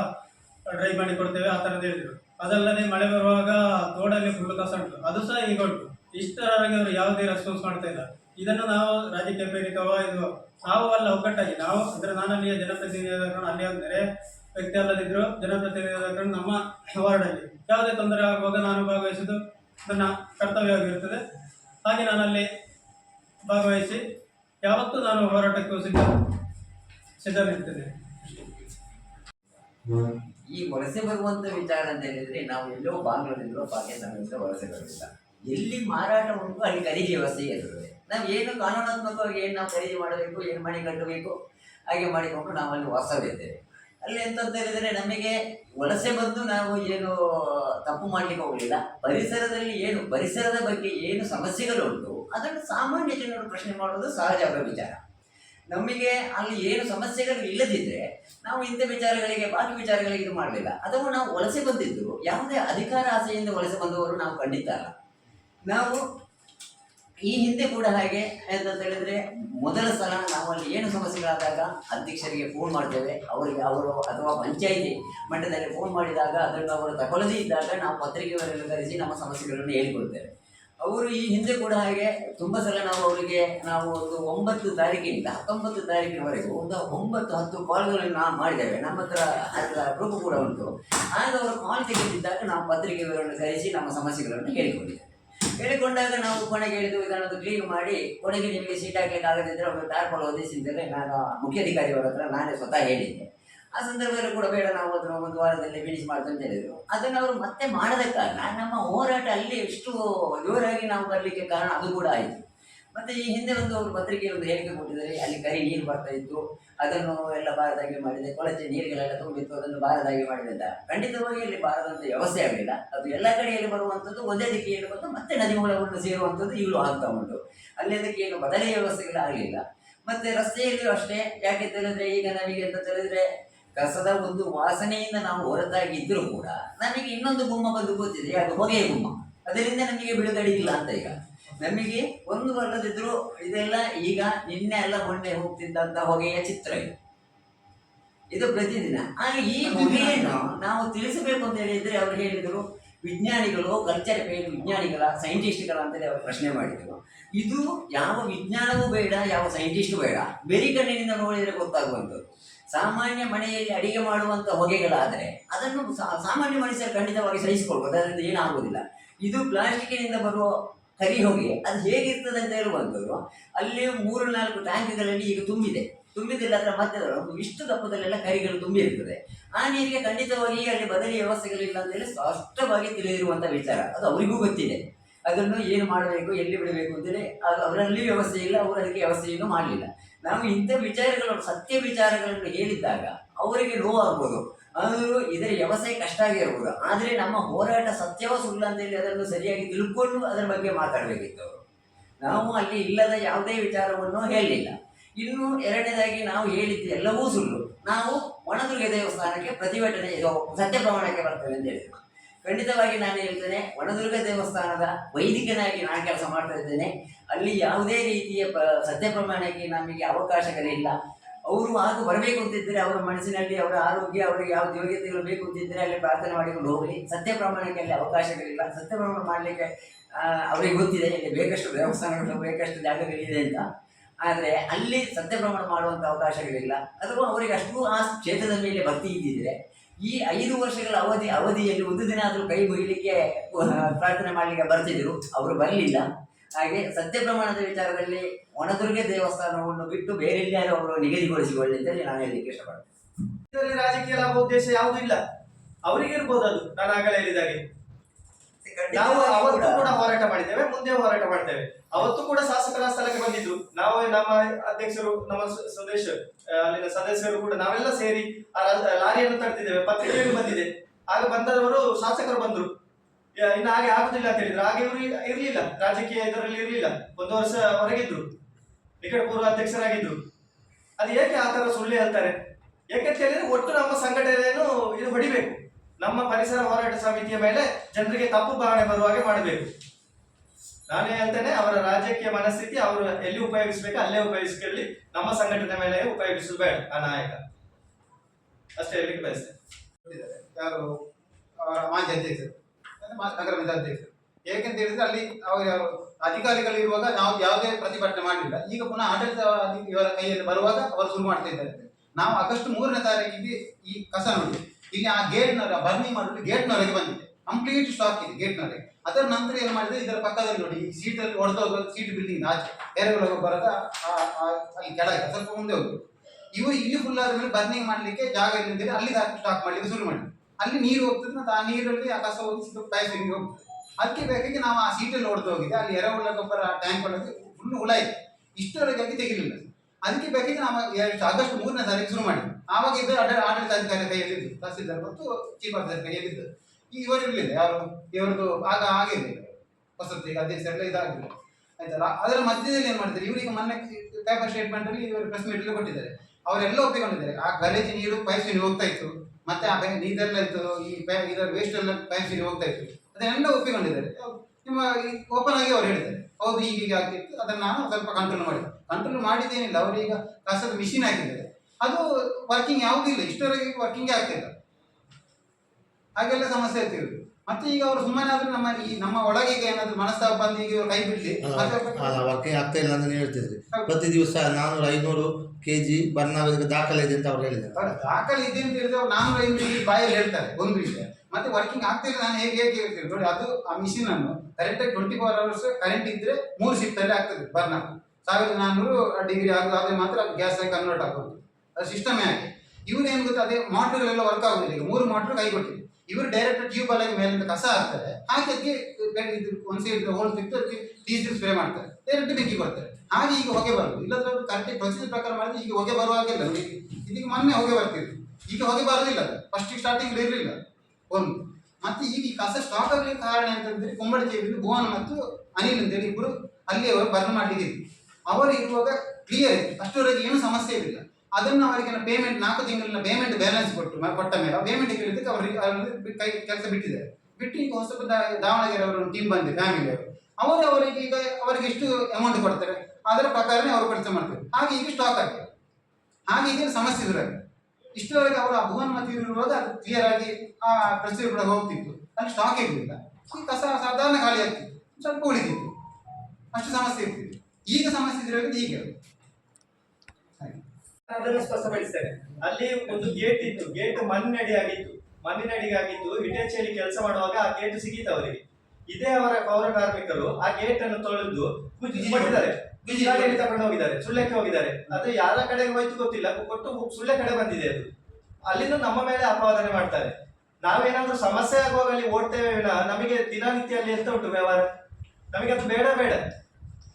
ಡ್ರೈ ಮಾಡಿ ಕೊಡ್ತೇವೆ, ಆ ಥರದ್ದು ಹೇಳಿದ್ರು. ಅದಲ್ಲದೆ ಮಳೆ ಬರುವಾಗ ತೋಡಲ್ಲಿ ಫುಲ್ ಕಸ ಉಂಟು. ಅದು ಸಹ ಈಗ ಉಂಟು. ಇಷ್ಟರವರೆಗೆ ಅವರು ಯಾವುದೇ ರೆಸ್ಪಾನ್ಸ್ ಮಾಡ್ತಾ ಇಲ್ಲ. ಇದನ್ನು ನಾವು ರಾಜಕೀಯ ಪ್ರೇರಿತವ, ಇದು ನಾವು ಅಲ್ಲ, ಒಗ್ಗಟ್ಟಾಗಿ. ನಾವು ಅಂದರೆ ನಾನು ಅಲ್ಲಿಯ ಜನಪ್ರತಿನಿಧಿಯಾದ ಅಲ್ಲಿ ಅಂದರೆ ವ್ಯಕ್ತಿ ಅಲ್ಲದಿದ್ರು ಜನಪ್ರತಿನಿಧಿಯಾದ ನಮ್ಮ ವಾರ್ಡಲ್ಲಿ ಯಾವುದೇ ತೊಂದರೆ ಆಗುವಾಗ ನಾನು ಭಾಗವಹಿಸುವುದು ನನ್ನ ಕರ್ತವ್ಯವಾಗಿರುತ್ತದೆ. ಹಾಗೆ ನಾನಲ್ಲಿ ಭಾಗವಹಿಸಿ ಯಾವತ್ತೂ ನಾನು ಹೋರಾಟಕ್ಕೂ ಸಿದ್ಧ ಸಿದ್ಧನಿರ್ತೇನೆ ಈ ವಲಸೆ ಬರುವಂತ ವಿಚಾರ ಅಂತ ಹೇಳಿದ್ರೆ ನಾವು ಎಲ್ಲೋ ಬಾಂಗ್ಲಾದೇಶದಲ್ಲೋ ಪಾಕಿಸ್ತಾನದಿಂದ ವಲಸೆ ಬರಲಿಲ್ಲ ಎಲ್ಲಿ ಮಾರಾಟ ಉಂಟು, ಅಲ್ಲಿ ಖರೀದಿ ವ್ಯವಸ್ಥೆ ಇರುತ್ತದೆ ನಾವು ಏನು ಕಾನೂನಾತ್ಮಕವಾಗಿ ಏನು ನಾವು ಖರೀದಿ ಮಾಡಬೇಕು, ಏನು ಮಾಡಿ ಕಟ್ಟಬೇಕು, ಹಾಗೆ ಮಾಡಿಕೊಂಡು ನಾವು ಅಲ್ಲಿ ವಾಸವಿದ್ದೇವೆ ಅಲ್ಲಿ ಎಂತಂತ ಹೇಳಿದ್ರೆ ನಮಗೆ ವಲಸೆ ಬಂದು ನಾವು ಏನು ತಪ್ಪು ಮಾಡ್ಲಿಕ್ಕೆ ಹೋಗಲಿಲ್ಲ. ಪರಿಸರದಲ್ಲಿ ಏನು, ಪರಿಸರದ ಬಗ್ಗೆ ಏನು ಸಮಸ್ಯೆಗಳು ಉಂಟು, ಅದನ್ನು ಸಾಮಾನ್ಯ ಜನರು ಪ್ರಶ್ನೆ ಮಾಡೋದು ಸಹಜವಾದ ವಿಚಾರ. ನಮಗೆ ಅಲ್ಲಿ ಏನು ಸಮಸ್ಯೆಗಳು ಇಲ್ಲದಿದ್ದರೆ ನಾವು ಇಂಥ ವಿಚಾರಗಳಿಗೆ, ಬಾಕಿ ವಿಚಾರಗಳಿಗೆ ಇದು ಮಾಡಲಿಲ್ಲ. ಅಥವಾ ನಾವು ವಲಸೆ ಬಂದಿದ್ದು, ಯಾವುದೇ ಅಧಿಕಾರ ಆಸೆಯಿಂದ ವಲಸೆ ಬಂದವರು ನಾವು ಖಂಡಿತ ಅಲ್ಲ. ನಾವು ಈ ಹಿಂದೆ ಕೂಡ ಹಾಗೆ ಅಂತ ಹೇಳಿದ್ರೆ, ಮೊದಲ ಸಲ ನಾವು ಅಲ್ಲಿ ಏನು ಸಮಸ್ಯೆಗಳಾದಾಗ ಅಧ್ಯಕ್ಷರಿಗೆ ಫೋನ್ ಮಾಡ್ತೇವೆ. ಅವರಿಗೆ ಅವರು ಅಥವಾ ಪಂಚಾಯಿತಿ ಮಟ್ಟದಲ್ಲಿ ಫೋನ್ ಮಾಡಿದಾಗ, ಅದನ್ನು ಅವರು ತಗೊಳ್ಳದೇ ಇದ್ದಾಗ ನಾವು ಪತ್ರಿಕೆಯವರೆಲ್ಲ ಕರೆಸಿ ನಮ್ಮ ಸಮಸ್ಯೆಗಳನ್ನು ಹೇಳಿಕೊಡ್ತೇವೆ. ಅವರು ಈ ಹಿಂದೆ ಕೂಡ ಹಾಗೆ ತುಂಬ ಸಲ ನಾವು ಅವರಿಗೆ ನಾವು ಒಂದು ಒಂಬತ್ತು ತಾರೀಕಿನಿಂದ ಹತ್ತೊಂಬತ್ತು ತಾರೀಕಿನವರೆಗೂ ಒಂದು ಒಂಬತ್ತು ಹತ್ತು ಕಾಲ್ಗಳನ್ನು ನಾವು ಮಾಡಿದ್ದೇವೆ. ನಮ್ಮ ಹತ್ರ ಅದರ ಗ್ರೂಪ್ ಕೂಡ ಉಂಟು. ಆಗ ಅವರು ಕಾಲ್ ತೆಗೆದಿದ್ದಾಗ ನಾವು ಪತ್ರಿಕೆಗಳನ್ನು ಕರೆಸಿ ನಮ್ಮ ಸಮಸ್ಯೆಗಳನ್ನು ಹೇಳಿಕೊಂಡಿದ್ದೇವೆ. ಹೇಳಿಕೊಂಡಾಗ ನಾವು ಕೊನೆಗೆ ಹೇಳಿದ್ದು ಇದನ್ನು ಕ್ಲೀನ್ ಮಾಡಿ, ಕೊನೆಗೆ ನಿಮಗೆ ಸೀಟ್ ಹಾಕಲಿಕ್ಕೆ ಆಗದಿದ್ದರೆ ಅವರು ಟಾರ್ಪಲ್ ಒದಿಸಿದರೆ ನಾನು ಮುಖ್ಯಾಧಿಕಾರಿಯವರ ಹತ್ರ ನಾನೇ ಸ್ವತಃ ಹೇಳಿದ್ದೆ. ಆ ಸಂದರ್ಭದಲ್ಲಿ ಕೂಡ ಬೇಡ ನಾವು ಅದನ್ನು ಒಂದು ವಾರದಲ್ಲಿ ಫಿನಿಶ್ ಅಂತ ಹೇಳಿದರು. ಅದನ್ನು ಅವರು ಮತ್ತೆ ಮಾಡದ ಕಾರಣ ನಮ್ಮ ಹೋರಾಟ ಅಲ್ಲಿ ಎಷ್ಟು ಜೋರಾಗಿ ನಾವು ಬರಲಿಕ್ಕೆ ಕಾರಣ ಅದು ಕೂಡ ಆಯಿತು. ಮತ್ತೆ ಈ ಹಿಂದೆ ಒಂದು ಅವರು ಪತ್ರಿಕೆ ಒಂದು ಹೇಳಿಕೆ ಕೊಟ್ಟಿದ್ದಾರೆ, ಅಲ್ಲಿ ಕರಿ ನೀರು ಬರ್ತಾ ಇತ್ತು, ಅದನ್ನು ಎಲ್ಲ ಬಾರದಾಗಿ ಮಾಡಿದೆ, ಕೊಳಚೆ ನೀರುಗಳೆಲ್ಲ ತುಂಬಿತ್ತು, ಅದನ್ನು ಬಾರದಾಗಿ ಮಾಡಿದೆ ಖಂಡಿತವಾಗಿ ಅಲ್ಲಿ ಬಾರದಂತ ವ್ಯವಸ್ಥೆ ಆಗಲಿಲ್ಲ. ಅದು ಎಲ್ಲ ಕಡೆಯಲ್ಲಿ ಬರುವಂಥದ್ದು ಒಂದೇ ದಿಕ್ಕಿಯಲ್ಲಿ ಬಂದು ಮತ್ತೆ ನದಿ ಮೂಲವನ್ನು ಸೇರುವಂಥದ್ದು ಇವಳು ಆಗ್ತಾ ಉಂಟು. ಅಲ್ಲಿ ಅದಕ್ಕೆ ಏನು ಬದಲಿ ವ್ಯವಸ್ಥೆಗಳಾಗಲಿಲ್ಲ ಮತ್ತೆ ರಸ್ತೆಯಲ್ಲಿಯೂ ಅಷ್ಟೇ. ಯಾಕೆ ತಿಳಿದ್ರೆ ಈಗ ನಮಗೆ ಅಂತ ಹೇಳಿದ್ರೆ ಕಸದ ಒಂದು ವಾಸನೆಯಿಂದ ನಾವು ಹೊರತಾಗಿದ್ದರೂ ಕೂಡ ನಮಗೆ ಇನ್ನೊಂದು ಗುಮ್ಮ ಬಂದು ಗೊತ್ತಿದೆ ಅದು ಹೊಗೆಯ ಗುಮ್ಮ. ಅದರಿಂದ ನಮಗೆ ಬಿಡುಗಡೆ ಇಲ್ಲ ಅಂತ ಈಗ. ನಮಗೆ ಒಂದು ಅಲ್ಲದಿದ್ರು ಇದೆಲ್ಲ ಈಗ ನಿನ್ನೆ ಎಲ್ಲ ಮೊನ್ನೆ ಹೋಗ್ತಿದ್ದಂತ ಹೊಗೆಯ ಚಿತ್ರ ಇದು. ಇದು ಪ್ರತಿದಿನ. ಆಗ ಈ ಹೊಗೆಯನ್ನು ನಾವು ತಿಳಿಸಬೇಕು ಅಂತ ಹೇಳಿದ್ರೆ ಅವರು ಹೇಳಿದರು, ವಿಜ್ಞಾನಿಗಳು, ಕಲ್ಚರ್ ಬೇಡ ವಿಜ್ಞಾನಿಗಳ, ಸೈಂಟಿಸ್ಟ್ಗಳ ಅಂತೇಳಿ ಅವರು ಪ್ರಶ್ನೆ ಮಾಡಿದರು. ಇದು ಯಾವ ವಿಜ್ಞಾನವೂ ಬೇಡ, ಯಾವ ಸೈಂಟಿಸ್ಟು ಬೇಡ. ಬೆರಿ ಕಣ್ಣಿನಿಂದ ನೋಡಿದರೆ ಗೊತ್ತಾಗುವಂಥದ್ದು. ಸಾಮಾನ್ಯ ಮನೆಯಲ್ಲಿ ಅಡಿಗೆ ಮಾಡುವಂಥ ಹೊಗೆಗಳಾದರೆ ಅದನ್ನು ಸಾಮಾನ್ಯ ಮನುಷ್ಯರು ಖಂಡಿತವಾಗಿ ಸಹಿಸಿಕೊಳ್ಬೋದು, ಅದರಿಂದ ಏನಾಗುವುದಿಲ್ಲ. ಇದು ಪ್ಲಾಸ್ಟಿಕ್ನಿಂದ ಬರುವ ಕರಿ ಹೊಗೆ, ಅದು ಹೇಗಿರ್ತದೆ ಅಂತ ಹೇಳುವಂಥದ್ದು ಅಲ್ಲಿ ಮೂರು ನಾಲ್ಕು ಟ್ಯಾಂಕ್ಗಳಲ್ಲಿ ಈಗ ತುಂಬಿದೆ. ತುಂಬಿದಿಲ್ಲ ಅದರ ಮಧ್ಯದಲ್ಲಿ ಒಂದು ಇಷ್ಟು ದಪ್ಪದಲ್ಲೆಲ್ಲ ಕರಿಗಳು ತುಂಬಿರ್ತದೆ ಆ ನೀರಿಗೆ ಖಂಡಿತವಾಗಿ ಅಲ್ಲಿ ಬದಲಿ ವ್ಯವಸ್ಥೆಗಳಿಲ್ಲ ಅಂತೇಳಿ ಸ್ಪಷ್ಟವಾಗಿ ತಿಳಿದಿರುವಂಥ ವಿಚಾರ. ಅದು ಅವರಿಗೂ ಗೊತ್ತಿದೆ. ಅದನ್ನು ಏನು ಮಾಡಬೇಕು, ಎಲ್ಲಿ ಬಿಡಬೇಕು ಅಂತೇಳಿ ಅವರಲ್ಲಿ ವ್ಯವಸ್ಥೆ ಇಲ್ಲ, ಅವರು ಅದಕ್ಕೆ ವ್ಯವಸ್ಥೆಯನ್ನು ಮಾಡಲಿಲ್ಲ. ನಾವು ಇಂಥ ವಿಚಾರಗಳನ್ನು ಸತ್ಯ ವಿಚಾರಗಳನ್ನು ಹೇಳಿದ್ದಾಗ ಅವರಿಗೆ ನೋವಾಗ್ಬೋದು ಅವರು ಇದರ ವ್ಯವಸಾಯ ಕಷ್ಟ ಆಗಿರ್ಬೋದು ಆದರೆ ನಮ್ಮ ಹೋರಾಟ ಸತ್ಯವೋ ಸುಳ್ಳು ಅಂತೇಳಿ ಅದನ್ನು ಸರಿಯಾಗಿ ತಿಳ್ಕೊಂಡು ಅದರ ಬಗ್ಗೆ ಮಾತಾಡಬೇಕಿತ್ತು ಅವರು. ನಾವು ಅಲ್ಲಿ ಇಲ್ಲದ ಯಾವುದೇ ವಿಚಾರವನ್ನು ಹೇಳಲಿಲ್ಲ ಇನ್ನು ಎರಡನೇದಾಗಿ ನಾವು ಹೇಳಿದ್ದು ಎಲ್ಲವೂ ಸುಳ್ಳು. ನಾವು ಒಣದುರ್ಗ ದೇವಸ್ಥಾನಕ್ಕೆ ಪ್ರತಿಭಟನೆ, ಇದು ಸತ್ಯ ಪ್ರಮಾಣಕ್ಕೆ ಬರ್ತೇವೆ ಅಂತ ಹೇಳಿದ್ರು. ಖಂಡಿತವಾಗಿ ನಾನು ಹೇಳ್ತೇನೆ ಒಣದುರ್ಗ ದೇವಸ್ಥಾನದ ವೈದಿಕನಾಗಿ ನಾನು ಕೆಲಸ ಮಾಡ್ತಾ ಇದ್ದೇನೆ. ಅಲ್ಲಿ ಯಾವುದೇ ರೀತಿಯ ಪ ಸತ್ಯ ಪ್ರಮಾಣಕ್ಕೆ ನಮಗೆ ಅವಕಾಶಗಳಿಲ್ಲ. ಅವರು ಆಗ ಬರಬೇಕು ಅಂತಿದ್ದರೆ ಅವರ ಮನಸ್ಸಿನಲ್ಲಿ ಅವರ ಆರೋಗ್ಯ, ಅವರಿಗೆ ಯಾವ ಯೋಗ್ಯತೆಗಳು ಬೇಕು ಅಂತಿದ್ದರೆ ಅಲ್ಲಿ ಪ್ರಾರ್ಥನೆ ಮಾಡಿಕೊಂಡು ಹೋಗಲಿ. ಸತ್ಯ ಪ್ರಮಾಣಕ್ಕೆ ಅಲ್ಲಿ ಅವಕಾಶಗಳಿಲ್ಲ. ಸತ್ಯ ಪ್ರಮಾಣ ಮಾಡಲಿಕ್ಕೆ ಅವರಿಗೆ ಗೊತ್ತಿದೆ, ಇಲ್ಲಿ ಬೇಕಷ್ಟು ದೇವಸ್ಥಾನಗಳು, ಬೇಕಷ್ಟು ಜಾಗಗಳಿದೆ ಅಂತ. ಆದರೆ ಅಲ್ಲಿ ಸತ್ಯ ಪ್ರಮಾಣ ಮಾಡುವಂಥ ಅವಕಾಶಗಳಿಲ್ಲ. ಅಥವಾ ಅವರಿಗೆ ಅಷ್ಟು ಆ ಕ್ಷೇತ್ರದ ಮೇಲೆ ಭಕ್ತಿ ಇದ್ದಿದ್ರೆ ಈ ಐದು ವರ್ಷಗಳ ಅವಧಿ, ಅವಧಿಯಲ್ಲಿ ಒಂದು ದಿನ ಆದರೂ ಕೈ ಮುಗಿಲಿಕ್ಕೆ ಪ್ರಾರ್ಥನೆ ಮಾಡಲಿಕ್ಕೆ ಬರ್ತಿದ್ರು. ಅವರು ಬರಲಿಲ್ಲ. ಹಾಗೆ ಸತ್ಯ ಪ್ರಮಾಣದ ವಿಚಾರದಲ್ಲಿ ಒಣದುರ್ಗೆ ದೇವಸ್ಥಾನವನ್ನು ಬಿಟ್ಟು ಬೇರೆ ಎಲ್ಲಿಯಾದ್ರೂ ಅವರು ನಿಗದಿಗೊಳಿಸಿಕೊಳ್ಳಿ ಅಂತೇಳಿ ನಾನು ಹೇಳಲಿಕ್ಕೆ ಇಷ್ಟಪಡ್ತೇನೆ. ರಾಜಕೀಯ ಲಾಭ ಉದ್ದೇಶ ಯಾವುದೂ ಇಲ್ಲ. ಅವರಿಗೆ ಇರ್ಬೋದು ಅದು. ನಾನು ಆಗಲೇ ಹೇಳಿದಾಗೆ ನಾವು ಅವತ್ತು ಕೂಡ ಹೋರಾಟ ಮಾಡಿದ್ದೇವೆ ಮುಂದೆ ಹೋರಾಟ ಮಾಡ್ತೇವೆ. ಅವತ್ತು ಕೂಡ ಶಾಸಕರ ಸ್ಥಳಕ್ಕೆ ಬಂದಿದ್ದು. ನಾವು ನಮ್ಮ ಅಧ್ಯಕ್ಷರು ನಮ್ಮ ಸದಸ್ಯ ಸ್ವದೇಶ ಅಲ್ಲಿನ ಸದಸ್ಯರು ಕೂಡ ನಾವೆಲ್ಲ ಸೇರಿ ಆ ಲಾರಿಯನ್ನು ತಡೆದಿದ್ದೇವೆ ಪತ್ರಿಕೆಯಲ್ಲಿ ಬಂದಿದೆ. ಆಗ ಬಂದವರು ಶಾಸಕರು ಬಂದ್ರು. ಇನ್ನು ಹಾಗೆ ಆಗುದಿಲ್ಲ ಅಂತ ಹೇಳಿದ್ರು. ಹಾಗೆ ಇವರು ಇರ್ಲಿಲ್ಲ. ರಾಜಕೀಯ ಇದರಲ್ಲಿ ಇರ್ಲಿಲ್ಲ. ಒಂದು ವರ್ಷ ಹೊರಗಿದ್ರು. ನಿಕಟ ಪೂರ್ವ ಅಧ್ಯಕ್ಷರಾಗಿದ್ರು. ಅದು ಏಕೆ ಆ ತರ ಸುಳ್ಳು ಹೇಳ್ತಾರೆ? ಯಾಕಂತ ಹೇಳಿದ್ರೆ ಒಟ್ಟು ನಮ್ಮ ಸಂಘಟನೆಯನ್ನು ಇದು ಹೊಡಿಬೇಕು. ನಮ್ಮ ಪರಿಸರ ಹೋರಾಟ ಸಮಿತಿಯ ಮೇಲೆ ಜನರಿಗೆ ತಪ್ಪು ಭಾವನೆ ಬರುವ ಹಾಗೆ ಮಾಡಬೇಕು. ನಾನೇ ಹೇಳ್ತೇನೆ, ಅವರ ರಾಜಕೀಯ ಮನಸ್ಥಿತಿ ಅವರು ಎಲ್ಲಿ ಉಪಯೋಗಿಸ್ಬೇಕು, ಅಲ್ಲೇ ಉಪಯೋಗಿಸ್ಕೊಳ್ಳಿ. ನಮ್ಮ ಸಂಘಟನೆ ಮೇಲೆ ಉಪಯೋಗಿಸಬೇಡ ಬೇಡ, ಆ ನಾಯಕ. ಅಷ್ಟೇ ಹೇಳಲಿಕ್ಕೆ ಬಯಸ್ತೇನೆ. ಯಾರು? ಅವರ ಮಾಜಿ ಅಧ್ಯಕ್ಷರು. ನಗರ ಅಧ್ಯಕ್ಷರು ಏಕೆಂತ ಹೇಳಿದ್ರೆ ಅಲ್ಲಿ ಅವರು ಅಧಿಕಾರಿಗಳು ಇರುವಾಗ ನಾವು ಯಾವುದೇ ಪ್ರತಿಭಟನೆ ಮಾಡಲಿಲ್ಲ ಈಗ ಪುನಃ ಆಡಳಿತ ಇವರ ಕೈಯಲ್ಲಿ ಬರುವಾಗ ಅವರು ಶುರು ಮಾಡ್ತಾ ಇದ್ದಾರೆ. ನಾವು ಆಗಸ್ಟ್ ಮೂರನೇ ತಾರೀಕಿಗೆ ಈ ಕಸ ನೋಡಿ ಇಲ್ಲಿ ಆ ಗೇಟ್ನ ಬರ್ನಿಂಗ್ ಮಾಡಲು ಗೇಟ್ನವರೆಗೆ ಬಂದಿದೆ. ಕಂಪ್ಲೀಟ್ ಸ್ಟಾಕ್ ಇದೆ ಗೇಟ್ನವರೆಗೆ ಅದರ ನಂತರ ಏನು ಮಾಡಿದ್ರೆ ಇದರ ಪಕ್ಕದಲ್ಲಿ ನೋಡಿ, ಈ ಸೀಟಲ್ಲಿ ಹೊಡೆದೋಗ ಸೀಟ್ ಬಿಲ್ಡಿಂಗ್ ಆಚೆ. ಎರೆಹುಳ ಗೊಬ್ಬರದ ಆ- ಆ- ಅಲ್ಲಿ ಕೆಳಗೆ, ಸ್ವಲ್ಪ ಮುಂದೆ ಹೋಗಿ. ಇವು ಇಲ್ಲಿ ಫುಲ್ ಆದ್ಮೇಲೆ ಬರ್ನಿಂಗ್ ಮಾಡಲಿಕ್ಕೆ ಜಾಗ ಇಲ್ಲದಿದ್ರೆ ಅಲ್ಲಿ ಸ್ಟಾಕ್ ಮಾಡಲಿಕ್ಕೆ ಶುರು ಮಾಡಿ ಅಲ್ಲಿ ನೀರು ಹೋಗ್ತದೆ ಆ ನೀರಲ್ಲಿ ಆ ಕಸ ಹೋಗಿ ಪೈಪಿಗೆ ಹೋಗ್ತದೆ. ಅದಕ್ಕೆ ಬೇಕಾಗಿ ನಾವು ಆ ಸೀಟಲ್ಲಿ ಹೊಡೆದು ಹೋಗಿದೆ. ಅಲ್ಲಿ ಎರೆಹುಳ ಗೊಬ್ಬರ ಟ್ಯಾಂಕ್ ಒಳಗೆ ಫುಲ್ ಹುಳ ಇದೆ. ಇಷ್ಟರವರೆಗಾಗಿ ತೆಗಿಲಿಲ್ಲ. ಅದಕ್ಕೆ ಬೇಕಿದ್ರೆ ನಾವು ಆಗಸ್ಟ್ ಮೂರನೇ ತಾರೀಕು ಶುರು ಮಾಡಿದ್ವಿ ಆವಾಗ ಇದು ಆಡಳಿತ ಆಡಳಿತಾಧಿಕಾರಿ ಕೈಯಲ್ಲಿದ್ದು, ತಹಸೀಲ್ದಾರ್ ಮತ್ತು ಚೀಫ್ ಆಫೀಸರ್ ಕೈಯಲ್ಲಿದ್ದು. ಈ ಇವರು ಇರಲಿಲ್ಲ, ಯಾರು? ಇವರದ್ದು ಆಗ ಆಗಿರಲಿಲ್ಲ ಹೊಸತು ಈಗ ಅಧ್ಯಕ್ಷರೆಲ್ಲ ಇದಾಗಿಲ್ಲ ಆಯ್ತಲ್ಲ? ಅದರ ಮಧ್ಯದಲ್ಲಿ ಏನು ಮಾಡಿದ್ದಾರೆ ಇವರಿಗೆ ಮೊನ್ನೆ ಪೇಪರ್ ಸ್ಟೇಟ್ಮೆಂಟ್ ಅಲ್ಲಿ ಇವರು ಪ್ರೆಸ್ ಮೀಟ್ ಕೊಟ್ಟಿದ್ದಾರೆ. ಅವರೆಲ್ಲ ಒಪ್ಪಿಕೊಂಡಿದ್ದಾರೆ. ಆ ಕಾಲೇಜಿನ ನೀರು ಪೈಸಿನ ಹೋಗ್ತಾ ಇತ್ತು. ಮತ್ತೆ ಆ ಇದೆಲ್ಲ ಇತ್ತು, ಈ ಇದರ ವೇಸ್ಟ್ ಎಲ್ಲ ಪೈಸಿನ ಹೋಗ್ತಾ ಇತ್ತು. ಅದನ್ನೆಲ್ಲ ಒಪ್ಪಿಕೊಂಡಿದ್ದಾರೆ. ನಿಮ್ಮ ಓಪನ್ ಆಗಿ ಅವ್ರು ಹೇಳಿದ್ದಾರೆ. ಹೌದು ಹೀಗೆ ಆಗ್ತಿತ್ತು. ಅದನ್ನು ನಾನು ಸ್ವಲ್ಪ ಕಂಟ್ರೋಲ್ ಮಾಡಿದೆ. ಕಂಟ್ರೋಲ್ ಮಾಡಿದ್ದೇನಿಲ್ಲ. ಅವರೀಗ ಕಸದ ಮಿಷಿನ್ ಹಾಕಿದ್ದಾರೆ. ಅದು ವರ್ಕಿಂಗ್ ಯಾವುದಿಲ್ಲ ಇಷ್ಟವರೆಗೆ ವರ್ಕಿಂಗೇ ಆಗ್ತಿಲ್ಲ. ಹಾಗೆಲ್ಲ ಸಮಸ್ಯೆ ಆಗ್ತಿರೋದು ಮತ್ತೆ ಈಗ ಅವರು ಸುಮ್ಮನೆ ಆದ್ರೆ ನಮ್ಮ ಈ ನಮ್ಮ ಒಳಗೆ ಈಗ ಏನಾದ್ರು ಮನಸ್ತಾಪ ಬಂದು ಈಗ ಇವ್ರು ಕೈ ಬಿಡ್ಲಿ. ವರ್ಕಿಂಗ್ ಆಗ್ತಾ ಇಲ್ಲ ಅಂತ ಹೇಳ್ತಿದ್ರಿ. ಪ್ರತಿ ದಿವಸ ನಾನ್ನೂರು ಐನೂರು ಕೆ ಜಿ ಬಣ್ಣ ದಾಖಲೆ ಇದೆ ಅಂತ ಅವ್ರು ಹೇಳಿದ್ದಾರೆ. ದಾಖಲೆ ಇದೆ ಅಂತ ಹೇಳಿದ್ರೆ ಅವ್ರು ನಾನ್ನೂರ ಐನೂರು ಬಾಯಲ್ಲಿ ಹೇಳ್ತಾರೆ ಒಂದು ವಿಷಯ. ಮತ್ತೆ ವರ್ಕಿಂಗ್ ಆಗ್ತಿಲ್ಲ ನಾನು ಹೇಗೆ ಹೇಗೆ ಹೇಳ್ತೀನಿ ನೋಡಿ ಅದು ಆ ಮಿಷಿನ್ ಅನ್ನು ಕರೆಕ್ಟಾಗಿ ಟ್ವೆಂಟಿ ಫೋರ್ ಅವರ್ಸ್ ಕರೆಂಟ್ ಇದ್ರೆ ಮೂರು ಶಿಫ್ಟ್ ಅಲ್ಲಿ ಆಗ್ತದೆ ಬರ್ನ್ ಸಾವಿರದ ನಾನ್ನೂರು ಡಿಗ್ರಿ ಆದ್ರೆ ಮಾತ್ರ ಅದು ಗ್ಯಾಸ್ ಆಗಿ ಕನ್ವರ್ಟ್ ಆಗ್ಬೋದು ಅದು ಸಿಸ್ಟಮ್ ಆಗಿ ಇವ್ರು ಏನು ಗೊತ್ತಾ ಅದೇ ಮೋಟ್ರ್ಗಳೆಲ್ಲ ವರ್ಕ್ ಆಗೋದಿಲ್ಲ ಈಗ. ಮೂರು ಮೋಟ್ರ್ ಕೈ ಕೊಟ್ಟಿದೆ ಇವರು ಡೈರೆಕ್ಟ್ ಟ್ಯೂಬ್ ಅಲ್ಲಿ ಮೇಲಿಂದ ಕಸ ಹಾಕ್ತಾರೆ. ಹಾಗೆ ಅದಕ್ಕೆ ಇದು ಒಂದು ಸೈಡ್ ಹೋಲ್ ಸಿಕ್ತು ಅದಕ್ಕೆ ಡೀಸೆಲ್ ಸ್ಪ್ರೇ ಮಾಡ್ತಾರೆ. ಡೈರೆಕ್ಟ್ ಬೆಂಕಿ ಬರ್ತಾರೆ. ಹಾಗೆ ಈಗ ಹೊಗೆ ಬರುದು. ಇಲ್ಲದ್ರೆ ಕರೆಕ್ಟ್ ಪ್ರೊಸೀಜರ್ ಪ್ರಕಾರ ಮಾಡಿದ್ರೆ ಈಗ ಹೊಗೆ ಬರುವಾಗಿಲ್ಲ ಇದಕ್ಕೆ ಮೊನ್ನೆ ಹೊಗೆ ಬರ್ತಿದ್ರು ಈಗ ಹೊಗೆ ಬರೋದಿಲ್ಲ ಫಸ್ಟ್ ಸ್ಟಾರ್ಟಿಂಗ್ ಇರಲಿಲ್ಲ. ಒಂದು. ಮತ್ತೆ ಈಗ ಕಸ ಸ್ಟಾಕ್ ಆಗಲಿ ಕಾರಣ ಅಂತಂದ್ರೆ ಕುಂಬಳಚೇರಿಯಿಂದ ಭುವನ್ ಮತ್ತು ಅನಿಲ್ ಅಂತೇಳಿ ಇಬ್ಬರು ಅಲ್ಲಿ ಅವರು ಬರ್ನ್ ಮಾಡಿದ್ದೀವಿ. ಅವರು ಇರುವಾಗ ಕ್ಲಿಯರ್ ಇತ್ತು ಅಷ್ಟರವರೆಗೆ ಏನು ಸಮಸ್ಯೆ ಇರಲಿಲ್ಲ. ಅದನ್ನು ಅವರಿಗೆ ಪೇಮೆಂಟ್ ನಾಲ್ಕು ತಿಂಗಳಿನ ಪೇಮೆಂಟ್ ಬ್ಯಾಲೆನ್ಸ್ ಕೊಟ್ಟು ಕೊಟ್ಟ ಮೇಲೆ ಪೇಮೆಂಟ್ ಕೇಳಿದ್ದಕ್ಕೆ ಅವರಿಗೆ ಕೈ, ಕೆಲಸ ಬಿಟ್ಟಿದ್ದಾರೆ ಬಿಟ್ಟು ಈಗ ಹೊಸ ದಾವಣಗೆರೆ ಅವರ ಟೀಮ್ ಬಂದಿದೆ ಫ್ಯಾಮಿಲಿ ಅವರು. ಅವರು ಅವರಿಗೆ ಈಗ, ಅವರಿಗೆ ಎಷ್ಟು ಅಮೌಂಟ್ ಕೊಡ್ತಾರೆ? ಅದರ ಪ್ರಕಾರನೇ ಅವರು ಕೆಲಸ ಮಾಡ್ತಾರೆ. ಹಾಗೆ ಈಗ ಸ್ಟಾಕ್ ಆಗಿದೆ. ಹಾಗೆ ಈಗ ಸಮಸ್ಯೆ ಎದುರಾಗಿದೆ. ಇಷ್ಟರವರೆಗೆ ಅವರ ಮತ ಇರುವಾಗ ಅದು ಕ್ಲಿಯರ್ ಆಗಿ ಆ ಪ್ರೊಸೀಜರ್ ಕೂಡ ಹೋಗ್ತಿತ್ತು. ಅಲ್ಲಿ ಸ್ಟಾಕ್ ಇರಲಿಲ್ಲ. ಈ ಕಸ ಸಾಧಾರಣ ಖಾಲಿ ಆಗ್ತಿತ್ತು. ಸ್ವಲ್ಪ ಉಳಿದಿತ್ತು. ಅಷ್ಟು ಸಮಸ್ಯೆ ಇರ್ತಿತ್ತು. ಈಗ ಸಮಸ್ಯೆ ಇದ್ರಲ್ಲಿ ಹಾಗೆ. ಅದನ್ನು ಸ್ಪಷ್ಟಪಡಿಸ್ತೇನೆ. ಅಲ್ಲಿ ಒಂದು ಗೇಟ್ ಇತ್ತು. ಗೇಟ್ ಮಣ್ಣಿನಡಿ ಆಗಿತ್ತು ಮಣ್ಣಿನಡಿ ಆಗಿತ್ತು ಹಿಟಾಚಿಯಲ್ಲಿ ಕೆಲಸ ಮಾಡುವಾಗ ಆ ಗೇಟ್ ಸಿಗಿತ್ತು ಅವರಿಗೆ. ಇದೇ ಅವರ ಪೌರ ಕಾರ್ಮಿಕರು ಆ ಗೇಟ್ ಅನ್ನು ತೊಳೆದು ಮಾಡಿದ್ದಾರೆ. ತಗೊಂಡು ಹೋಗಿದ್ದಾರೆ. ಸುಳ್ಳಕ್ಕೆ ಹೋಗಿದ್ದಾರೆ. ಅದು ಯಾರ ಕಡೆಗೆ ಹೋಯ್ತು ಗೊತ್ತಿಲ್ಲ. ಕೊಟ್ಟು ಸುಳ್ಯ ಕಡೆ ಬಂದಿದೆ ಅದು. ಅಲ್ಲಿನೂ ನಮ್ಮ ಮೇಲೆ ಅಪವಾದನೆ ಮಾಡ್ತಾರೆ. ನಾವೇನಾದ್ರೂ ಸಮಸ್ಯೆ ಆಗುವಾಗ ಅಲ್ಲಿ ಓಡ್ತೇವೆ ನಮಗೆ ದಿನನಿತ್ಯ ಅಲ್ಲಿ ಎಂತ ಉಂಟು ವ್ಯವಹಾರ? ನಮಗೆ ಅದು ಬೇಡ ಬೇಡ.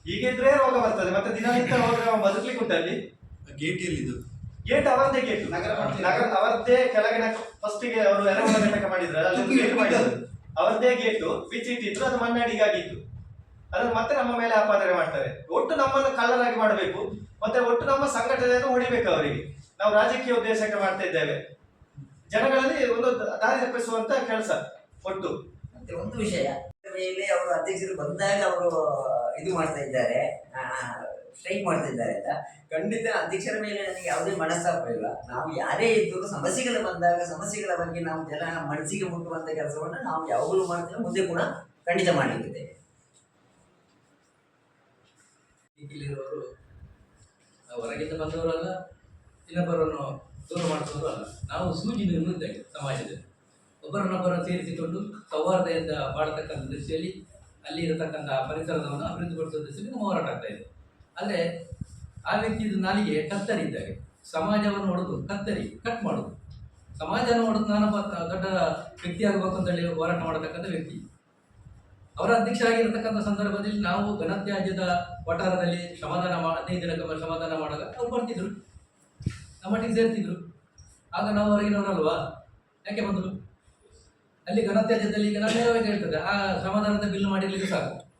ಹೀಗಿದ್ರೆ ರೋಗ ಬರ್ತದೆ. ಮತ್ತೆ ದಿನನಿತ್ಯ ಹೋದ್ರೆ ಬದುಕಲಿಕ್ಕೆ ಅಲ್ಲಿ ಗೇಟ್ ಎಲ್ಲಿದ್ದು ಗೇಟ್ ಅವರದ್ದೇ ಗೇಟ್ ನಗರ. ನಗರ ಅವರದ್ದೇ ಕೆಳಗಿನ ಫಸ್ಟಿಗೆ ಅವರು ಎರವಲ ಘಟಕ ಮಾಡಿದ್ರೆ. ಅಲ್ಲಿ ಗೇಟ್ ಮಾಡಿದ್ರು. ಅವರದ್ದೇ ಗೇಟು ಬಿಚ್ಚಿ ಇಟ್ಟಿದ್ರು. ಅದು ಮಣ್ಣಡಿಗಾಗಿತ್ತು. ಅದನ್ನು ಮತ್ತೆ ನಮ್ಮ ಮೇಲೆ ಆಪಾದನೆ ಮಾಡ್ತಾರೆ. ಒಟ್ಟು ನಮ್ಮನ್ನು ಕಳ್ಳರಾಗಿ ಮಾಡಬೇಕು. ಮತ್ತೆ ಒಟ್ಟು ನಮ್ಮ ಸಂಘಟನೆಯನ್ನು ಹೊಡಿಬೇಕು ಅವರಿಗೆ. ನಾವು ರಾಜಕೀಯ ಉದ್ದೇಶಕ್ಕೆ ಮಾಡ್ತಾ ಇದ್ದೇವೆ. ಜನಗಳಲ್ಲಿ ಒಂದು ದಾರಿ ತಪ್ಪಿಸುವಂತ ಕೆಲಸ ಒಟ್ಟು. ಮತ್ತೆ ಒಂದು ವಿಷಯ. ಮೇಲೆ ಅವರು ಅಧ್ಯಕ್ಷರು ಬಂದಾಗ ಅವರು ಇದು ಮಾಡ್ತಾ ಇದ್ದಾರೆ. ಸ್ಟ್ರೈಕ್ ಮಾಡ್ತಿದ್ದಾರೆ ಅಂತ. ಖಂಡಿತ ಅಧ್ಯಕ್ಷರ ಮೇಲೆ ನನಗೆ ಯಾವುದೇ ಮನಸ್ತಾಪ ಇಲ್ಲ ನಾವು ಯಾರೇ ಇದ್ದರೂ ಸಮಸ್ಯೆಗಳು ಬಂದಾಗ, ಸಮಸ್ಯೆಗಳ ಬಗ್ಗೆ ನಾವು ಜನ ಮನಸ್ಸಿಗೆ ಮುಟ್ಟುವಂಥ ಕೆಲಸವನ್ನು ನಾವು ಯಾವಾಗಲೂ ಮಾಡ್ತೇವೆ. ಮುಂದೆ ಕೂಡ ಖಂಡಿತ ಮಾಡಿದ್ದೇವೆ ಇಲ್ಲಿರುವವರು ಹೊರಗಿಂದ ಬಂದವರಲ್ಲ, ಇನ್ನೊಬ್ಬರನ್ನು ದೂರ ಮಾಡಿಸೋರು ಅಲ್ಲ. ನಾವು ಸೂಜಿ ಇದ್ದೇವೆ ಸಮಾಜದಲ್ಲಿ. ಒಬ್ಬರನ್ನೊಬ್ಬರನ್ನು ಸೇರಿಸಿಕೊಂಡು ಸೌಹಾರ್ದೆಯಿಂದ ಮಾಡತಕ್ಕಂಥ ದೃಷ್ಟಿಯಲ್ಲಿ ಅಲ್ಲಿ ಇರತಕ್ಕಂಥ ಪರಿಸರವನ್ನು ಅಭಿವೃದ್ಧಿಪಡಿಸುವ ದೃಷ್ಟಿಯಲ್ಲಿ ಹೋರಾಟ ಆಗ್ತಾ ಇದೆ. ಆದರೆ ಆ ವ್ಯಕ್ತಿದು ನಾಲಿಗೆ ಕತ್ತರಿ ಇದ್ದಾರೆ ಸಮಾಜವನ್ನು ಹೊಡೆದು ಕತ್ತರಿ ಕಟ್ ಮಾಡೋದು. ಸಮಾಜವನ್ನು ಹೊಡೆದು ತ- ದೊಡ್ಡ ವ್ಯಕ್ತಿ ಆಗಬೇಕು ಅಂತೇಳಿ ಹೋರಾಟ ಮಾಡತಕ್ಕಂಥ ವ್ಯಕ್ತಿ. ಅವರ ಅಧ್ಯಕ್ಷರಾಗಿರ್ತಕ್ಕಂಥ ಸಂದರ್ಭದಲ್ಲಿ ನಾವು ಘನತ್ಯಾಜ್ಯದ ವಠಾರದಲ್ಲಿ ಸಮಾಧಾನ ಮಾ ಹದಿನೈದು ದಿನಕ್ಕೆ ಸಮಾಧಾನ ಮಾಡುವಾಗ ಅವ್ರು ಬರ್ತಿದ್ರು. ನಮ್ಮೊಟ್ಟಿಗೆ ಸೇರ್ತಿದ್ರು. ಆಗ ನಾವು ಹೊರಗಿನವರಲ್ವಾ ಯಾಕೆ ಬಂದರು? ಅಲ್ಲಿ ಘನತ್ಯಾಜ್ಯದಲ್ಲಿ ಈಗ ನಾನು ಹೇಳ್ತದೆ ಆ ಸಮಾಧಾನದ ಬಿಲ್ ಮಾಡಿರ್ಲಿಕ್ಕೆ ಸಾಕು.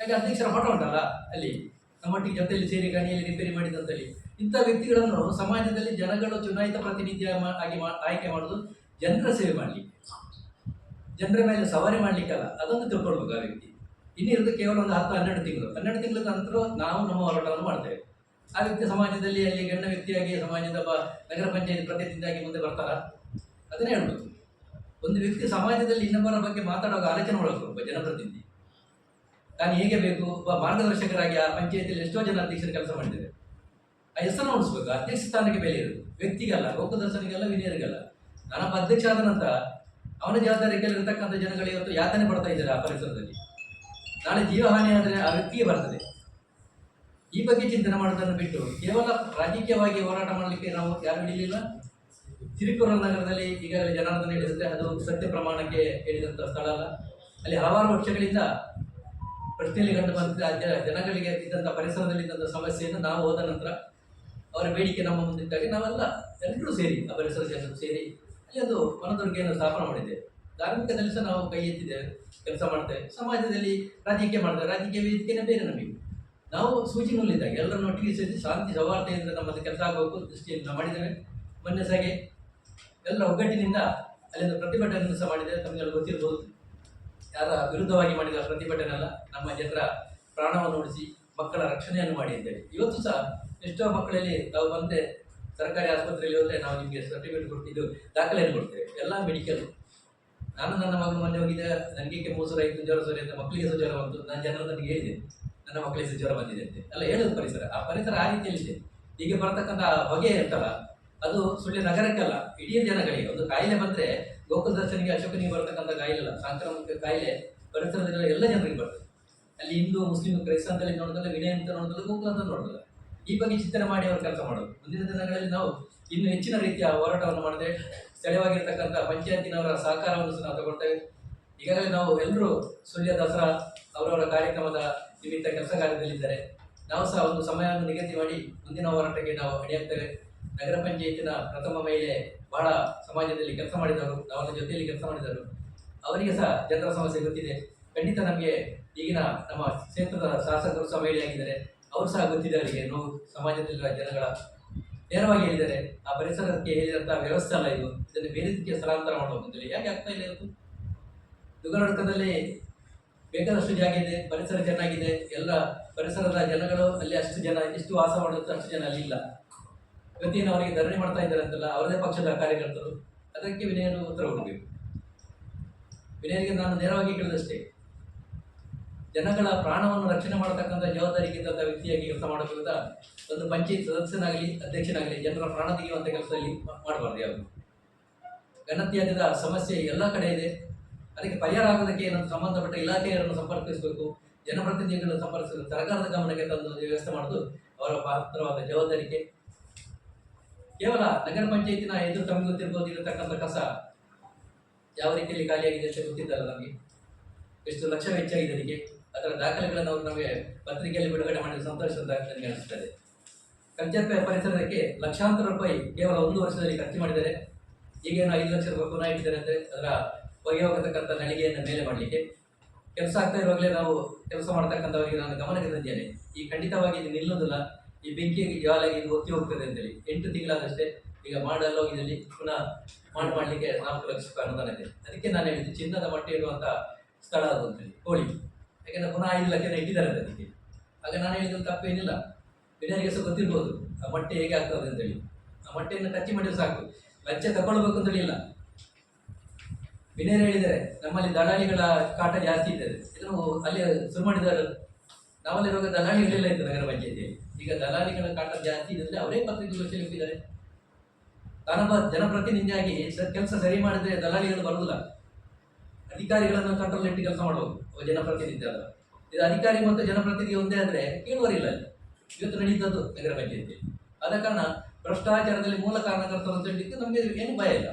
ಯಾಕೆ ಅಧ್ಯಕ್ಷರ ಫೋಟೋ ಉಂಟಲ್ಲ ಅಲ್ಲಿ? ನಮ್ಮೊಟ್ಟಿಗೆ ಜೊತೆಯಲ್ಲಿ ಸೇರಿ ಗಣಿಯಲ್ಲಿ ರಿಪೇರಿ ಮಾಡಿದಂತೇಳಿ ಇಂಥ ವ್ಯಕ್ತಿಗಳನ್ನು ಸಮಾಜದಲ್ಲಿ ಜನಗಳು ಚುನಾಯಿತ ಪ್ರತಿನಿಧಿಯ ಆಗಿ ಆಯ್ಕೆ ಮಾಡೋದು ಜನರ ಸೇವೆ ಮಾಡಲಿ. ಜನರ ಮೇಲೆ ಸವಾರಿ ಮಾಡಲಿಕ್ಕಲ್ಲ, ಅದೊಂದು ತಿಳ್ಕೊಳ್ಬೇಕು ಆ ವ್ಯಕ್ತಿ. ಇನ್ನಿರೋದು ಕೇವಲ ಒಂದು ಹತ್ತು, ಹನ್ನೆರಡು ತಿಂಗಳು. ಹನ್ನೆರಡು ತಿಂಗಳ ನಂತರ ನಾವು ನಮ್ಮ ಹೋರಾಟವನ್ನು ಮಾಡ್ತೇವೆ. ಆ ವ್ಯಕ್ತಿ ಸಮಾಜದಲ್ಲಿ ಅಲ್ಲಿ ಗಣ್ಯ ವ್ಯಕ್ತಿಯಾಗಿ, ಸಮಾಜದ ನಗರ ಪಂಚಾಯತ್ ಪ್ರತಿನಿಧಿಯಾಗಿ ಮುಂದೆ ಬರ್ತಾರ? ಅದನ್ನೇ ಹೇಳ್ಬೋದು ಒಂದು ವ್ಯಕ್ತಿ ಸಮಾಜದಲ್ಲಿ ಇನ್ನೊಬ್ಬರ ಬಗ್ಗೆ ಮಾತಾಡುವಾಗ ಆಲೋಚನೆ ಮಾಡಬೇಕು ಒಬ್ಬ ಜನಪ್ರತಿನಿಧಿ. ತಾನು ಹೇಗೆ ಬೇಕು? ಒಬ್ಬ ಮಾರ್ಗದರ್ಶಕರಾಗಿ ಆ ಪಂಚಾಯತಿಯಲ್ಲಿ ಎಷ್ಟೋ ಜನ ಅಧ್ಯಕ್ಷರು ಕೆಲಸ ಮಾಡಿದ್ದೇವೆ ಆ ಹೆಸರನ್ನು ಉಳಿಸ್ಬೇಕು. ಅಧ್ಯಕ್ಷ ಸ್ಥಾನಕ್ಕೆ ಬೆಲೆ ಇರೋದು. ವ್ಯಕ್ತಿಗಲ್ಲ ಲೋಕದರ್ಶನಿಗಲ್ಲ ವಿನಯರಿಗಲ್ಲ. ನಾನೊಬ್ಬ ಅಧ್ಯಕ್ಷ ಆದ ನಂತರ ಅವನ ಜವಾಬ್ದಾರಿ ಇರತಕ್ಕಂಥ ಜನಗಳು ಇವತ್ತು ಯಾತನೆ ಪಡ್ತಾ ಇದ್ದಾರೆ ಆ ಪರಿಸರದಲ್ಲಿ. ನಾಳೆ ಜೀವಹಾನಿ ಆದರೆ ಆ ವ್ಯಕ್ತಿಗೆ ಬರ್ತದೆ. ಈ ಬಗ್ಗೆ ಚಿಂತನೆ ಮಾಡೋದನ್ನು ಬಿಟ್ಟು ಕೇವಲ ರಾಜಕೀಯವಾಗಿ ಹೋರಾಟ ಮಾಡಲಿಕ್ಕೆ ನಾವು ಯಾರು ಹಿಡಿಯಲಿಲ್ಲ ಸಿರಿಪುರ ನಗರದಲ್ಲಿ ಈಗಾಗಲೇ ಜನಾರ್ದನ ಹೇಳಿದಂತೆ ಅದು ಸತ್ಯ ಪ್ರಮಾಣಕ್ಕೆ ಹೇಳಿದಂಥ ಸ್ಥಳ ಅಲ್ಲ. ಅಲ್ಲಿ ಹಲವಾರು ವರ್ಷಗಳಿಂದ ಪ್ರಶ್ನೆಯಲ್ಲಿ ಕಂಡು ಬಂದ ಜನಗಳಿಗೆ ಇದ್ದಂಥ ಪರಿಸರದಲ್ಲಿದ್ದಂಥ ಸಮಸ್ಯೆಯನ್ನು ನಾವು ಹೋದ ನಂತರ ಅವರ ಬೇಡಿಕೆ ನಮ್ಮ ಮುಂದಿದ್ದಾಗ ನಾವೆಲ್ಲ ಎಲ್ಲರೂ ಸೇರಿ ಆ ಪರಿಸರ ಜನರು ಸೇರಿ ಅಲ್ಲಿ ಒಂದು ಮನದುರ್ಗೆಯನ್ನು ಸ್ಥಾಪನೆ ಮಾಡಿದ್ದೇವೆ. ಧಾರ್ಮಿಕದಲ್ಲಿ ಸಹ ನಾವು ಕೈ ಎತ್ತಿದ್ದೇವೆ, ಕೆಲಸ ಮಾಡ್ತೇವೆ. ಸಮಾಜದಲ್ಲಿ ರಾಜಕೀಯ ಮಾಡ್ತೇವೆ. ರಾಜಕೀಯ ವೇದಿಕೆನೇ ಬೇರೆ ನಮಗೆ. ನಾವು ಸೂಚಿ ನೂಲಿದ್ದಾಗ ಎಲ್ಲರನ್ನು ಒಟ್ಟಿಗೆ ಸೇರಿಸಿ ಶಾಂತಿ ಸೌಹಾರ್ದೆಯಿಂದ ನಮ್ಮದು ಕೆಲಸ ಆಗಬೇಕು ದೃಷ್ಟಿಯನ್ನು ಮಾಡಿದ್ದೇವೆ. ಮೊನ್ನೆ ಸಾಗೆ ಎಲ್ಲ ಒಗ್ಗಟ್ಟಿನಿಂದ ಅಲ್ಲಿಂದ ಪ್ರತಿಭಟನೆಯನ್ನು ಸಹ ಮಾಡಿದ್ದೇವೆ. ತಮಗೆಲ್ಲ ಗೊತ್ತಿರ್ಬೋದು. ಯಾರ ವಿರುದ್ಧವಾಗಿ ಮಾಡಿದ ಪ್ರತಿಭಟನೆ ಅಲ್ಲ ನಮ್ಮ ಜನರ ಪ್ರಾಣವನ್ನು ಉಳಿಸಿ ಮಕ್ಕಳ ರಕ್ಷಣೆಯನ್ನು ಮಾಡಿ ಅಂತೇಳಿ. ಇವತ್ತು ಸಹ ಎಷ್ಟೋ ಮಕ್ಕಳಲ್ಲಿ ತಾವು ಬಂದೆ ಸರ್ಕಾರಿ ಆಸ್ಪತ್ರೆಯಲ್ಲಿ ಹೋದ್ರೆ ನಾವು ನಿಮಗೆ ಸರ್ಟಿಫಿಕೇಟ್ ಕೊಟ್ಟಿದ್ದು ದಾಖಲೆಯನ್ನು ಕೊಡ್ತೇವೆ. ಎಲ್ಲ ಮೆಡಿಕಲ್ ನಾನು ನನ್ನ ಮಗನ ಮೊನ್ನೆ ಹೋಗಿದ್ದೆ, ನನಗೆ ಕೆಮ್ಮು ಸುರ ಇತ್ತು ಜ್ವರ ಸರಿ ಅಂತ ಮಕ್ಕಳಿಗೆ ಸಹ ಜ್ವರ ಬಂತು. ನಾನು ಜನರು ನನಗೆ ಹೇಳಿದೆ, ನನ್ನ ಮಕ್ಕಳಿಗೆ ಸಹ ಜ್ವರ ಬಂದಿದೆ ಅಂತೆ. ಅಲ್ಲ ಹೇಳೋದು ಪರಿಸರ. ಆ ಪರಿಸರ ಆ ರೀತಿಯಲ್ಲಿದೆ ಈಗ ಬರ್ತಕ್ಕಂಥ ಹೊಗೆ ಇರ್ತಲ್ಲ ಅದು ಸುಳ್ಳು ನಗರಕ್ಕಲ್ಲ, ಇಡೀ ಜನಗಳಿಗೆ. ಒಂದು ಕಾಯಿಲೆ ಬಂದ್ರೆ ಗೋಕುಲ ದರ್ಶನಿಗೆ ಅಶೋಕನಿಗೆ ಬರತಕ್ಕಂಥ ಕಾಯಿಲೆ ಅಲ್ಲ, ಸಾಂಕ್ರಾಮಿಕ ಕಾಯಿಲೆ ಪರಿಸರದಲ್ಲಿ ಎಲ್ಲ ಜನರಿಗೆ ಬರ್ತದೆ ಅಲ್ಲಿ ಹಿಂದೂ ಮುಸ್ಲಿಂ ಕ್ರೈಸ್ತಂತಲ್ಲಿ ನೋಡೋದಲ್ಲ ವಿನಯ ಅಂತ ಗೋಕುಲ ಅಂತ ನೋಡೋದಲ್ಲ ಈ ಬಗ್ಗೆ ಚಿಂತನೆ ಮಾಡಿ ಅವರು ಕೆಲಸ ಮಾಡೋದು. ಮುಂದಿನ ದಿನಗಳಲ್ಲಿ ನಾವು ಇನ್ನು ಹೆಚ್ಚಿನ ರೀತಿಯ ಹೋರಾಟವನ್ನು ಮಾಡದೆ ಸ್ಥಳೀಯವಾಗಿರ್ತಕ್ಕಂಥ ಪಂಚಾಯತಿನವರ ಸಹಕಾರವನ್ನು ಸಹ ನಾವು ತಗೊಳ್ತೇವೆ ಈಗಾಗಲೇ ನಾವು ಎಲ್ಲರೂ ಸುಳ್ಯ, ದಸರಾ ಅವರವರ ಕಾರ್ಯಕ್ರಮದ ನಿಮಿತ್ತ ಕೆಲಸ ಕಾರ್ಯದಲ್ಲಿದ್ದಾರೆ. ನಾವು ಸಹ ಒಂದು ಸಮಯವನ್ನು ನಿಗದಿ ಮಾಡಿ ಮುಂದಿನ ಹೋರಾಟಕ್ಕೆ ನಾವು ಅಣಿಯಾಗ್ತೇವೆ ನಗರ ಪಂಚಾಯತಿನ ಪ್ರಥಮ ಮಹಿಳೆ ಬಹಳ ಸಮಾಜದಲ್ಲಿ ಕೆಲಸ ಮಾಡಿದವರು ಅವರ ಜೊತೆಯಲ್ಲಿ ಕೆಲಸ ಮಾಡಿದವರು. ಅವರಿಗೆ ಸಹ ಜನರ ಸಮಸ್ಯೆ ಗೊತ್ತಿದೆ. ಖಂಡಿತ ನಮಗೆ ಈಗಿನ ನಮ್ಮ ಕ್ಷೇತ್ರದ ಶಾಸಕರು ಸಹ ಮಹಿಳೆಯಾಗಿದ್ದಾರೆ ಅವರು ಸಹ ಗೊತ್ತಿದೆ ಅವರಿಗೆ ನೋವು ಸಮಾಜದಲ್ಲಿರುವ ಜನಗಳ. ನೇರವಾಗಿ ಹೇಳಿದ್ದಾರೆ ಆ ಪರಿಸರಕ್ಕೆ ಹೇಳಿದಂತಹ ವ್ಯವಸ್ಥೆ ಅಲ್ಲ ಇದು. ಇದನ್ನು ಬೇರೆ ರೀತಿಯ ಸ್ಥಳಾಂತರ ಮಾಡಬೇಕಂತೇಳಿ ಯಾಕೆ ಆಗ್ತಾ ಇಲ್ಲ ಇವತ್ತು? ಬೇಕಾದಷ್ಟು ಜಾಗ ಇದೆ, ಪರಿಸರ ಚೆನ್ನಾಗಿದೆ. ಎಲ್ಲ ಪರಿಸರದ ಜನಗಳು ಅಲ್ಲಿ ಅಷ್ಟು ಜನ ಎಷ್ಟು ವಾಸ ಮಾಡುತ್ತೆ ಅಷ್ಟು ಜನ ಅಲ್ಲಿ ಇಲ್ಲ. ಇವತ್ತೇನು ಅವರಿಗೆ ಧರಣಿ ಮಾಡ್ತಾ ಇದ್ದಾರೆ ಅಂತಲ್ಲ ಅವರದೇ ಪಕ್ಷದ ಕಾರ್ಯಕರ್ತರು. ಅದಕ್ಕೆ ವಿನಯನು ಉತ್ತರ ಕೊಡಬೇಕು ವಿನಯನಿಗೆ ನಾನು ನೇರವಾಗಿ ಕೇಳಿದಷ್ಟೇ. ಜನಗಳ ಪ್ರಾಣವನ್ನು ರಕ್ಷಣೆ ಮಾಡತಕ್ಕಂಥ ಜವಾಬ್ದಾರಿಗಿದ್ದಂಥ ವ್ಯಕ್ತಿಯಾಗಿ ಕೆಲಸ ಮಾಡೋದ್ರಿಂದ ಒಂದು ಪಂಚಾಯತ್ ಸದಸ್ಯನಾಗಲಿ ಅಧ್ಯಕ್ಷನಾಗಲಿ ಜನರ ಪ್ರಾಣ ತೆಗೆಯುವಂಥ ಕೆಲಸದಲ್ಲಿ ಮಾಡಬಾರ್ದು ಯಾವುದು ಘನತ್ಯಾಜ್ಯದ ಸಮಸ್ಯೆ ಎಲ್ಲ ಕಡೆ ಇದೆ. ಅದಕ್ಕೆ ಪರಿಹಾರ ಆಗೋದಕ್ಕೆ ಏನಂತ ಸಂಬಂಧಪಟ್ಟ ಇಲಾಖೆಯನ್ನು ಸಂಪರ್ಕಿಸಬೇಕು ಜನಪ್ರತಿನಿಧಿಗಳನ್ನು ಸಂಪರ್ಕಿಸಬೇಕು ಸರ್ಕಾರದ ಗಮನಕ್ಕೆ ತಂದು ವ್ಯವಸ್ಥೆ ಮಾಡೋದು ಅವರ ಪಾತ್ರವಾದ ಜವಾಬ್ದಾರಿಕೆ. ಕೇವಲ ನಗರ ಪಂಚಾಯತಿನ ಎದುರು ತಮಗೆ ಗೊತ್ತಿರ್ಬೋದು ಇರತಕ್ಕಂಥ ಕಸ ಯಾವ ರೀತಿಯಲ್ಲಿ ಖಾಲಿಯಾಗಿದೆ ಅಂತ ಗೊತ್ತಿದ್ದಲ್ಲ ನಮಗೆ. ಎಷ್ಟು ಲಕ್ಷ ವೆಚ್ಚ ಆಗಿದೆ ಅದಕ್ಕೆ. ಅದರ ದಾಖಲೆಗಳನ್ನು ಅವರು ನಮಗೆ ಪತ್ರಿಕೆಯಲ್ಲಿ ಬಿಡುಗಡೆ ಮಾಡಿದ ಸಂತೋಷದ ನನಗೆ ಅನಿಸುತ್ತದೆ ಕಂಚಪ್ಪ ಪರಿಸರಕ್ಕೆ ಲಕ್ಷಾಂತರ ರೂಪಾಯಿ ಕೇವಲ ಒಂದು ವರ್ಷದಲ್ಲಿ ಖರ್ಚು ಮಾಡಿದ್ದಾರೆ. ಈಗೇನು ಐದು ಲಕ್ಷ ರೂಪಾಯಿ ಪುನಃ ಇಟ್ಟಿದ್ದಾರೆ ಅಂದರೆ ಅದರ ಹೊಗೆ ಹೋಗತಕ್ಕಂಥ ನಳಿಗೆಯನ್ನು ಮೇಲೆ ಮಾಡಲಿಕ್ಕೆ. ಕೆಲಸ ಆಗ್ತಾ ಇರುವಾಗಲೇ ನಾವು ಕೆಲಸ ಮಾಡ್ತಕ್ಕಂಥವರಿಗೆ ನಾನು ಗಮನಕ್ಕೆ ತಂದಿದ್ದೇನೆ ಈ ಖಂಡಿತವಾಗಿ ಇದು ನಿಲ್ಲೋದಿಲ್ಲ ಈ ಬೆಂಕಿ ಯಾವಾಗ ಇದು ಒತ್ತಿ ಹೋಗ್ತದೆ ಅಂತೇಳಿ. ಎಂಟು ತಿಂಗಳಾದಷ್ಟೇ ಈಗ ಮಾಡಲು ಹೋಗಿದಲ್ಲಿ ಪುನಃ ಮಾಡ್ ಮಾಡಲಿಕ್ಕೆ ನಾಲ್ಕು ಲಕ್ಷ ರೂಪಾಯಿ ಅನುದಾನ ಇದೆ. ಅದಕ್ಕೆ ನಾನು ಹೇಳಿದ್ದು ಚಿನ್ನದ ಮಟ್ಟ ಇಡುವಂಥ ಸ್ಥಳ ಅದು ಅಂತೇಳಿ, ಕೋಳಿ. ಯಾಕೆಂದ್ರೆ ಪುನಃ ಐದು ಲಕ್ಷ ಇಟ್ಟಿದ್ದಾರೆ ಅಂತ ಅದಕ್ಕೆ. ಆಗ ನಾನು ಹೇಳಿದ್ದು ತಪ್ಪೇನಿಲ್ಲ. ಹಿರಿಯರಿಗೆ ಸಹ ಗೊತ್ತಿರ್ಬೋದು, ಆ ಮೊಟ್ಟೆ ಹೇಗೆ ಆಗ್ತದೆ ಅಂತೇಳಿ. ಆ ಮೊಟ್ಟೆಯನ್ನು ಟಚ್ ಮಾಡಿದ್ರೆ ಸಾಕು. ಲಂಚ ತಗೊಳ್ಬೇಕು ಅಂತೇಳಿ ಇಲ್ಲ. ಬಿನೇರ್ ಹೇಳಿದ್ದಾರೆ, ನಮ್ಮಲ್ಲಿ ದಲ್ಲಾಳಿಗಳ ಕಾಟ ಜಾಸ್ತಿ ಇದ್ದಾರೆ ಇದನ್ನು ಅಲ್ಲಿ ಶುರು ಮಾಡಿದ್ದಾರೆ. ನಾವಲ್ಲಿರುವಾಗ ದಲ್ಲಾಳಿಗಳಿಲ್ಲ ಇತ್ತು ನಗರ ಪಂಚಾಯತಿಯಲ್ಲಿ. ಈಗ ದಲಾಲಿಗಳ ಕಾಟ ಜಾಸ್ತಿ ಇದ್ರೆ ಅವರೇ ಪತ್ರಿಕೆ ಲಕ್ಷ ಇಟ್ಟಿದ್ದಾರೆ. ತಾನೊಬ್ಬ ಜನಪ್ರತಿನಿಧಿಯಾಗಿ ಕೆಲಸ ಸರಿ ಮಾಡಿದ್ರೆ ದಲಾಲಿಗಳು ಬರುವುದಿಲ್ಲ. ಅಧಿಕಾರಿಗಳನ್ನು ಕಂಟ್ರೋಲ್ ಇಟ್ಟು ಕೆಲಸ ಮಾಡುವುದು ಜನಪ್ರತಿನಿಧಿ ಅಲ್ಲ. ಇದು ಅಧಿಕಾರಿ ಮತ್ತು ಜನಪ್ರತಿನಿಧಿ ಒಂದೇ ಆದರೆ ಕೇಳುವರಿಲ್ಲ ಇವತ್ತು ನಡೀತದ್ದು ನಗರ ಪಂಚಾಯತಿ. ಆದ ಕಾರಣ ಭ್ರಷ್ಟಾಚಾರದಲ್ಲಿ ಮೂಲ ಕಾರಣಕರ್ತರು ಅಂತ ಹೇಳಿದ್ದು ನಮಗೆ ಏನು ಭಯ ಇಲ್ಲ.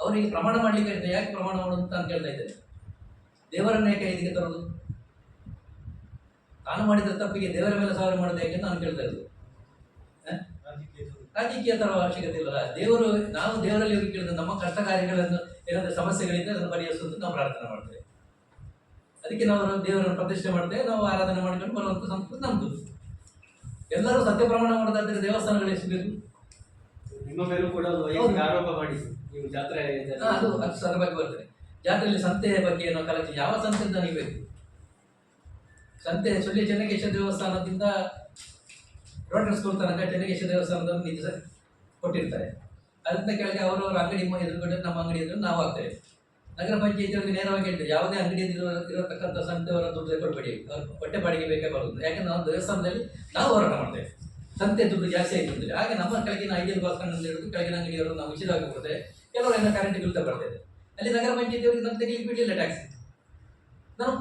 ಅವರಿಗೆ ಪ್ರಮಾಣ ಮಾಡಲಿಕ್ಕೆ ಯಾಕೆ ಪ್ರಮಾಣ ಮಾಡೋದು ಅಂತ ಕೇಳ್ತಾ ಇದ್ದೇನೆ ದೇವರನ್ನ ಇದಕ್ಕೆ ತರೋದು? ತಾನು ಮಾಡಿದ ತಪ್ಪಿಗೆ ದೇವರ ಮೇಲೆ ಸಾವಿರ ಮಾಡೋದು ಅಂತ ನಾನು ಕೇಳ್ತಾ ಇದ್ದೆ ರಾಜಕೀಯ ತರ ಅವಶ್ಯಕತೆ ಇಲ್ಲ ದೇವರು ನಾವು ದೇವರಲ್ಲಿ ಹೋಗಿ ಕೇಳಿದ ನಮ್ಮ ಕಷ್ಟ ಕಾರ್ಯಗಳನ್ನು ಏನಾದರೂ ಸಮಸ್ಯೆಗಳಿಂದ ಅದನ್ನು ಪರಿಹರಿಸೋದು ನಾವು ಪ್ರಾರ್ಥನೆ ಮಾಡ್ತೇವೆ. ಅದಕ್ಕೆ ನಾವು ದೇವರನ್ನು ಪ್ರತಿಷ್ಠೆ ಮಾಡ್ತೇವೆ ನಾವು ಆರಾಧನೆ ಮಾಡಿಕೊಂಡು ಬರುವಂತ ಸಂಸ್ಕೃತಿ ನಮ್ದು. ಎಲ್ಲರೂ ಸತ್ಯ ಪ್ರಮಾಣ ಮಾಡೋದಾದ್ರೆ ದೇವಸ್ಥಾನಗಳು ಎಷ್ಟು ಬೇಕು? ನಿಮ್ಮ ಮೇಲೂ ಕೂಡ ಆರೋಪ ಮಾಡಿ ನೀವು ಜಾತ್ರೆ ಅದು ಅದು ಅದರ ಬಗ್ಗೆ ಬರ್ತದೆ. ಜಾತ್ರೆಯಲ್ಲಿ ಸಂತೆಯ ಬಗ್ಗೆ ಏನೋ ಕಲೆಕ್ಟ್ ಯಾವ ಸಂತೆ ನೀವು ಬೇಕು? ಸಂತೆ ಸೊಳ್ಳೆ ಚೆನ್ನಕೇಶ ದೇವಸ್ಥಾನದಿಂದ ರೋಟರ್ ಸ್ಕೂಲ್ ತನಕ ಚೆನ್ನಕೇಶ ದೇವಸ್ಥಾನದವರು ನಿಧಿ ಕೊಟ್ಟಿರ್ತಾರೆ. ಅದರಿಂದ ಕೆಳಗೆ ಅವರವರ ಅಂಗಡಿ ಎದುರುಗಡೆ ನಮ್ಮ ಅಂಗಡಿ ಎದುರು ನಾವು ಹಾಕ್ತೇವೆ. ನಗರ ಪಂಚಾಯತಿಯವರಿಗೆ ನೇರವಾಗಿ ಹೇಳ್ತೇವೆ, ಯಾವುದೇ ಅಂಗಡಿ ಇರೋ ಇರತಕ್ಕಂಥ ಸಂತೆಯವರ ದುಡ್ಡು ಕೊಡಬೇಡಿ, ಅವ್ರ ಹೊಟ್ಟೆ ಬಾಡಿಗೆ ಬೇಕೇ ಬರೋದು ಯಾಕಂದ್ರೆ ನಾವು ದೇವಸ್ಥಾನದಲ್ಲಿ ನಾವು ಹೋರಾಟ ಮಾಡ್ತೇವೆ. ಸಂತೆ ದುಡ್ಡು ಜಾಸ್ತಿ ಆಯ್ತು ಹಾಗೆ ನಮ್ಮ ಕೆಳಗಿನ ಐಡಿಯಲ್ ಬಾಸ್ಕಂಡ್ ಹಿಡಿದು ಕೆಳಗಿನ ಅಂಗಡಿಯವರು ನಾವು ಉಚಿತವಾಗಿ ಕೊಡ್ತೇವೆ ಕೆಲವರು ಏನೋ ಕರೆಂಟ್ ಬಿಲ್ ತಗೊಳ್ತೇವೆ ಅಲ್ಲಿ ನಗರ ಪಂಚಾಯತಿಯವರಿಗೆ ನಾನು ತೆಗಿಲಿಕ್ಕೆ ಬಿಡಲಿಲ್ಲ ಟ್ಯಾಕ್ಸ್ ನಾನು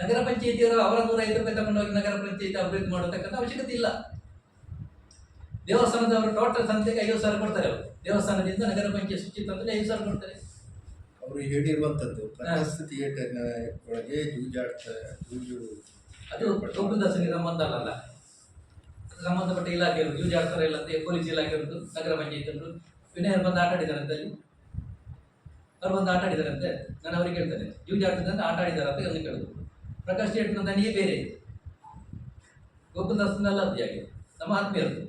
ನಗರ ಪಂಚಾಯತಿಯವರು ಅವರ ನೂರ ಐದು ರೂಪಾಯಿ ತಗೊಂಡೋಗಿ ನಗರ ಪಂಚಾಯಿತಿ ಅಭಿವೃದ್ಧಿ ಮಾಡತಕ್ಕಂಥ ಅವಶ್ಯಕತೆ ಇಲ್ಲ. ದೇವಸ್ಥಾನದವರು ಟೋಟಲ್ ಸಂತೆಗೆ ಐವತ್ತು ಸಾವಿರ ಕೊಡ್ತಾರೆ ಅವರು. ದೇವಸ್ಥಾನದಿಂದ ನಗರ ಪಂಚಾಯತ್ ಶುಚಿತ್ವ ಅಂದ್ರೆ ಐದು ಸಾವಿರ ಕೊಡ್ತಾರೆ. ಅವರು ಹೇಳಿರುವಂಥದ್ದು ಪ್ರಶಸ್ತಿ ಥಿಯೇಟರ್ ಒಳಗೆ ಜೂಜಾಡ್ತಾರೆ ಜೂಜು ಅದು ಗೋಕುಲದಾಸನಿಗೆ ಸಂಬಂಧ ಅಲ್ಲ ಸಂಬಂಧಪಟ್ಟ ಇಲಾಖೆಯವರು ಆಗ್ತಾರೆ ಇಲ್ಲ ಅಂತ ಪೊಲೀಸ್ ಇಲಾಖೆಯವರು ನಗರ ಪಂಚಾಯತ್ ವಿನಯರು ಬಂದು ಆಟ ಆಡಿದ್ದಾರೆ ಅಂತ ಅಲ್ಲಿ ಅವ್ರು ಬಂದು ಆಟ ಆಡಿದಾರಂತೆ ನಾನು ಅವ್ರಿಗೆ ಹೇಳ್ತೇನೆ ಜೂಜ್ ಆಗ್ತದೆ ಅಂತ ಆಟ ಆಡಿದ್ದಾರೆ ಅಂತ ಅದನ್ನು ಕೇಳುದು ಪ್ರಕಾಶ್ ಥಿಯೇಟರ್ ದಣಿಯೇ ಬೇರೆ ಗೋಕುಲದಾಸನಲ್ಲ ಅದು ಯಾಕೆ ನಮ್ಮ ಆತ್ಮೀಯರದ್ದು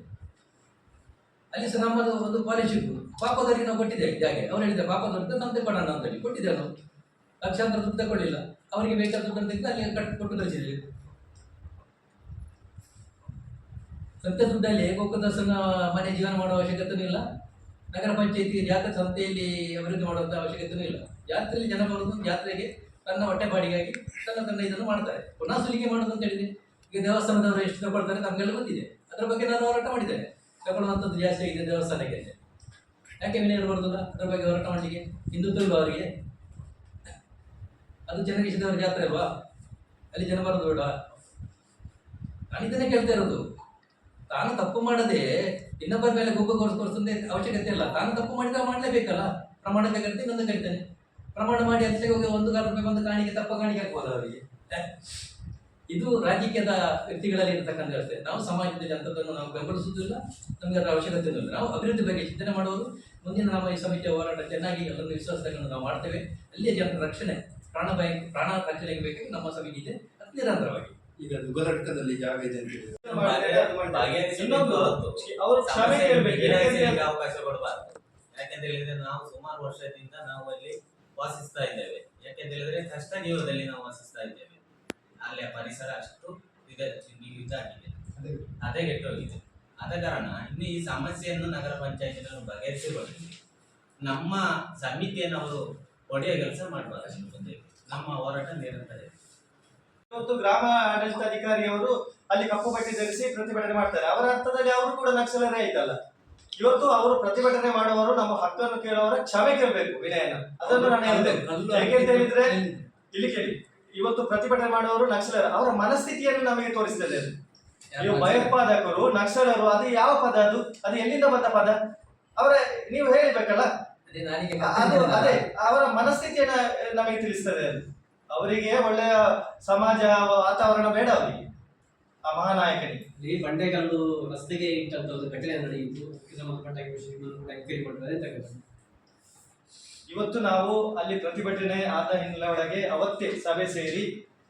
ಅಲ್ಲಿ ಸಹ ನಮ್ಮದು ಒಂದು ಉಂಟು ಪಾಪದವರಿಗೆ ನಾವು ಕೊಟ್ಟಿದ್ದೇವೆ ಜಾಗೆ. ಅವ್ರು ಪಾಪ ದೊಡ್ಡ ನಮ್ದೇ ಕೊಡೋಣ ಅಂತ ಹೇಳಿ. ಕೊಟ್ಟಿದ್ದೆ ನಾವು. ಲಕ್ಷಾಂತರ ದುಡ್ಡು ತಗೊಳ್ಳಿಲ್ಲ ಅವರಿಗೆ ಬೇಕಾದ ದುಡ್ಡು ತೆಗೆದು ಅಲ್ಲಿ ಕಟ್ ಕೊಟ್ಟು ಕಳಿಸಿದ್ದೇವೆ ಸಂತೆ ದುಡ್ಡಲ್ಲಿ ಗೋಕುಲದಾಸನ ಮನೆ ಜೀವನ ಮಾಡುವ ಅವಶ್ಯಕತೆ ಇಲ್ಲ. ನಗರ ಪಂಚಾಯತಿ ಜಾತ್ರೆ ಸಂತೆಯಲ್ಲಿ ಅಭಿವೃದ್ಧಿ ಮಾಡುವಂಥ ಅವಶ್ಯಕತೆ ಇಲ್ಲ. ಜಾತ್ರೆಯಲ್ಲಿ ಜನ ಬರೋದು ಜಾತ್ರೆಗೆ ತನ್ನ ಹೊಟ್ಟೆ ಬಾಡಿಗಾಗಿ ತನ್ನ ತನ್ನ ಇದನ್ನು ಮಾಡ್ತಾರೆ. ಪುನಃ ಸುಲಿಗೆ ಮಾಡೋದು ಅಂತ ಹೇಳಿದೆ. ಈಗ ದೇವಸ್ಥಾನದವರು ಎಷ್ಟು ತಗೊಳ್ತಾರೆ ನಮಗೆಲ್ಲ ಗೊತ್ತಿದೆ. ಅದ್ರ ಬಗ್ಗೆ ನಾನು ಹೋರಾಟ ಮಾಡಿದ್ದೇನೆ. ತಗೊಳ್ಳುವಂಥದ್ದು ಜಾಸ್ತಿ ಆಗಿದೆ ದೇವಸ್ಥಾನಕ್ಕೆ ಯಾಕೆ ವಿನಯ ಬರೋದಿಲ್ಲ? ಅದ್ರ ಬಗ್ಗೆ ಹೋರಾಟ ಮಾಡಲಿಕ್ಕೆ ಹಿಂದುತ್ವ ಅವರಿಗೆ? ಅದು ಜನಗೇಶದವರ ಜಾತ್ರೆ ಅಲ್ವಾ? ಅಲ್ಲಿ ಜನ ಬರೋದು ಬೇಡ. ನಾನು ಇದನ್ನೇ ಕೇಳ್ತಾ ಇರೋದು. ತಾನು ತಪ್ಪು ಮಾಡದೆ ಇನ್ನೊಬ್ಬರ ಮೇಲೆ ಗುಬ್ಬ ಕೊಡಿಸ್ಕೊಡ್ಸೋದೇ ಅವಶ್ಯಕತೆ ಇಲ್ಲ. ತಾನು ತಪ್ಪು ಮಾಡಿದ ಮಾಡಲೇಬೇಕಲ್ಲ? ಪ್ರಮಾಣ ಬೇಕಂತ ಇನ್ನೊಂದು ಕರಿತಾನೆ ಪ್ರಮಾಣ ಮಾಡಿ ಅಷ್ಟೇ ಹೋಗಿ ಒಂದು ಕಾಲ ರೂಪಾಯಿ ಒಂದು ಕಾಣಿಕೆ ತಪ್ಪ ಕಾಣಿಕೆ ಹಾಕ್ಬೋದು ಅವರಿಗೆ. ಇದು ರಾಜಕೀಯದ ವ್ಯಕ್ತಿಗಳಲ್ಲಿ ಇರತಕ್ಕಂಥ ವ್ಯವಸ್ಥೆ. ನಾವು ಸಮಾಜದಲ್ಲಿ ಅಂಥದ್ದನ್ನು ನಾವು ಬೆಂಬಲಿಸುವುದಿಲ್ಲ ನಮಗೆ ಅದರ ಅವಶ್ಯಕತೆ ಇಲ್ಲ. ನಾವು ಅಭಿವೃದ್ಧಿ ಬಗ್ಗೆ ಚಿಂತನೆ ಮಾಡುವುದು ಮುಂದಿನ ನಮ್ಮ ಈ ಸಮಿತಿಯ ಹೋರಾಟ ಚೆನ್ನಾಗಿ ಎಲ್ಲರನ್ನು ವಿಶ್ವಾಸ ತಗೊಂಡು ನಾವು ಮಾಡ್ತೇವೆ. ಅಲ್ಲಿಯ ಜನರ ರಕ್ಷಣೆ ಪ್ರಾಣ ಭಯ ಪ್ರಾಣ ರಕ್ಷಣೆಗೆ ಬೇಕು ನಮ್ಮ ಸಮಿತಿ ಇದೆ. ಅದು ನಿರಂತರವಾಗಿ. ಈಗ ಜಾಗ ಇದೆ ಅಂತ ಹೇಳಿದ್ರೆ. ಅವಕಾಶ ಕೊಡಬಾರ್ದು ಯಾಕಂತ ಹೇಳಿದ್ರೆ ನಾವು ಸುಮಾರು ವರ್ಷದಿಂದ ನಾವು ಅಲ್ಲಿ ವಾಸಿಸ್ತಾ ಇದ್ದೇವೆ. ಯಾಕೆಂತ ಹೇಳಿದ್ರೆ ಕಷ್ಟ ಜೀವನದಲ್ಲಿ ನಾವು ವಾಸಿಸ್ತಾ ಇದ್ದೇವೆ. ಅಲ್ಲಿಯ ಪರಿಸರ ಅಷ್ಟು ಇದ ಇದಾಗಿದೆ. ಅದೇ. ಕೆಟ್ಟೋಗಿದೆ. ಆದ ಕಾರಣ ಇನ್ನು ಈ ಸಮಸ್ಯೆಯನ್ನು ನಗರ ಪಂಚಾಯತಿನವರು ಬಗೆಹರಿಸಿಕೊಳ್ಳಿ. ನಮ್ಮ ಸಮಿತಿಯನ್ನು ಅವರು ಒಡೆಯ ಕೆಲಸ ಮಾಡಬಾರದು ನಮ್ಮ ಹೋರಾಟ ನಿರಂತರ. ಇವತ್ತು ಗ್ರಾಮ ಆಡಳಿತಾಧಿಕಾರಿಯವರು ಅಲ್ಲಿ ಕಪ್ಪು ಬಟ್ಟೆ ಧರಿಸಿ ಪ್ರತಿಭಟನೆ ಮಾಡ್ತಾರೆ. ಅವರ ಅರ್ಥದಲ್ಲಿ ಅವರು ಕೂಡ ನಕ್ಸಲರೇ ಆಯ್ತಲ್ಲ. ಇವತ್ತು ಅವರು ಪ್ರತಿಭಟನೆ ಮಾಡುವವರು ನಮ್ಮ ಹಕ್ಕನ್ನು ಕೇಳುವವರ ಕ್ಷಮೆ ಕೇಳಬೇಕು ವಿನಯನ. ಅದನ್ನು ನಾನು ಹೇಳಿದೆ ಹೇಗೆ ಅಂತ ಹೇಳಿದ್ರೆ ಇಲ್ಲಿ ಕೇಳಿ. ಇವತ್ತು ಪ್ರತಿಭಟನೆ ಮಾಡುವವರು ನಕ್ಸಲರು. ಅವರ ಮನಸ್ಥಿತಿಯನ್ನು ನಮಗೆ ತೋರಿಸ್ತದೆ ಅದು. ನೀವು ಭಯೋತ್ಪಾದಕರು ನಕ್ಸಲರು ಅದು ಯಾವ ಪದ ಅದು? ಅದು ಎಲ್ಲಿಂದ ಬಂದ ಪದ? ಅವರ ನೀವು ಹೇಳಿಬೇಕಲ್ಲ ಅದೇ ಅವರ ಮನಸ್ಥಿತಿಯನ್ನ ನಮಗೆ ತಿಳಿಸ್ತದೆ ಅದು. ಅವರಿಗೆ ಒಳ್ಳೆಯ ಸಮಾಜ ವಾತಾವರಣ ಬೇಡ ಅವರಿಗೆ. ಆ ಮಹಾನಾಯಕನಿಗೆ. ಈ ಬಂಡೆಗಳು ರಸ್ತೆಗೆ ಇಟ್ಟಂತ ಒಂದು ಘಟನೆ ನಡೆಯಿತು. ಸಂಬಂಧಪಟ್ಟ ಎಂಕ್ವೈರಿ ಅಂತ ಇವತ್ತು ನಾವು ಅಲ್ಲಿ ಪ್ರತಿಭಟನೆ ಆದ ಹಿನ್ನೆಲೆಯೊಳಗೆ ಅವತ್ತೇ ಸಭೆ ಸೇರಿ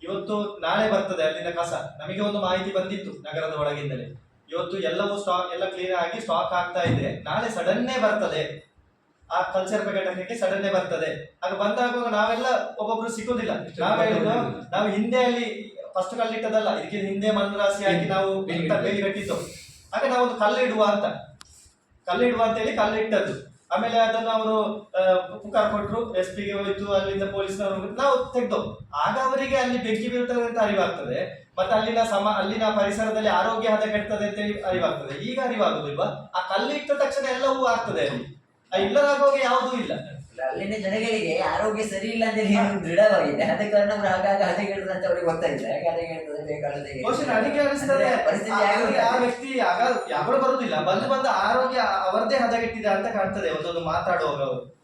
ಇವತ್ತು ನಾಳೆ ಬರ್ತದೆ ಅಲ್ಲಿಂದ ಕಸ. ನಮಗೆ ಒಂದು ಮಾಹಿತಿ ಬಂದಿತ್ತು ನಗರದ ಒಳಗಿಂದಲೇ. ಇವತ್ತು ಎಲ್ಲವೂ ಸ್ಟಾಕ್ ಎಲ್ಲ ಕ್ಲೀನ್ ಆಗಿ ಸ್ಟಾಕ್ ಆಗ್ತಾ ಇದೆ. ನಾಳೆ ಸಡನ್ನೇ ಬರ್ತದೆ. ಆ ಕಲ್ಚರ್ ಪ್ರಕಟಣೆಗೆ ಸಡನ್ನೇ ಬರ್ತದೆ. ಹಾಗೆ ಬಂದಾಗ ನಾವೆಲ್ಲ ಒಬ್ಬೊಬ್ರು ಸಿಗೋದಿಲ್ಲ. ನಾವು ಹಿಂದೆ ಅಲ್ಲಿ ಫಸ್ಟ್ ಕಲ್ಲಿಟ್ಟದಲ್ಲ ಇದಕ್ಕೆ ಹಿಂದೆ ಮಣ್ಣು ರಾಶಿ ಹಾಕಿ ನಾವು ಬೇಲಿ ಕಟ್ಟಿದ್ದು. ಆಗ ನಾವು ಒಂದು ಕಲ್ಲು ಇಡುವ ಅಂತ. ಕಲ್ಲು ಇಡುವ ಅಂತ ಹೇಳಿ ಕಲ್ಲು ಇಟ್ಟದ್ದು. ಆಮೇಲೆ ಅದನ್ನ ಅವರು ಪುಕಾರ್ ಕೊಟ್ಟರು ಎಸ್ ಪಿಗೆ ಹೋಯ್ತು ಅಲ್ಲಿಂದ ಪೊಲೀಸ್ನವರು ನಾವು ತೆಗ್ದು. ಆಗ ಅವರಿಗೆ ಅಲ್ಲಿ ಬೆಂಕಿ ಬೀಳ್ತದೆ ಅಂತ ಅರಿವಾಗ್ತದೆ. ಮತ್ತೆ ಅಲ್ಲಿನ ಸಮ ಅಲ್ಲಿನ ಪರಿಸರದಲ್ಲಿ ಆರೋಗ್ಯ ಹದ ಕೆಡ್ತದೆ ಅಂತ ಹೇಳಿ ಅರಿವಾಗ್ತದೆ. ಈಗ ಅರಿವಾಗುದಿಲ್ವಾ? ಆ ಕಲ್ಲು ಇಟ್ಟ ತಕ್ಷಣ ಎಲ್ಲವೂ ಆಗ್ತದೆ. ಅಲ್ಲಿ ಆ ಇಲ್ಲದಾಗುವಾಗ ಯಾವುದೂ ಇಲ್ಲ. ಅಲ್ಲಿನ ಜನಗಳಿಗೆ ಆರೋಗ್ಯ ಸರಿ ಇಲ್ಲ ಅಂತ ಹೇಳಿ ದೃಢವಾಗಿದೆ. ಅದ ಕಾರಣ ಅವ್ರು ಆಗಾಗ ಹದಗೆಡ್ತದೆ ಅಂತ ಅವ್ರಿಗೆ ಗೊತ್ತಾಗಿದೆ. ಹೇಗೆ ಹದಗೆಡ್ತದೆ ಬೇಕಾದ್ರೆ ಬಹುಶಃ ನನಗೆ ಅನಿಸ್ತದೆ ಪರಿಸ್ಥಿತಿ ಆ- ವ್ಯಕ್ತಿ ಆಗ ಯಾವಾಗ ಬರುದಿಲ್ಲ. ಬಂದು ಬಂದು ಆರೋಗ್ಯ ಅವರದೇ ಹದಗೆಟ್ಟಿದೆ ಅಂತ ಕಾಣ್ತದೆ. ಒಂದೊಂದು ಮಾತಾಡುವಾಗ ಅವರು.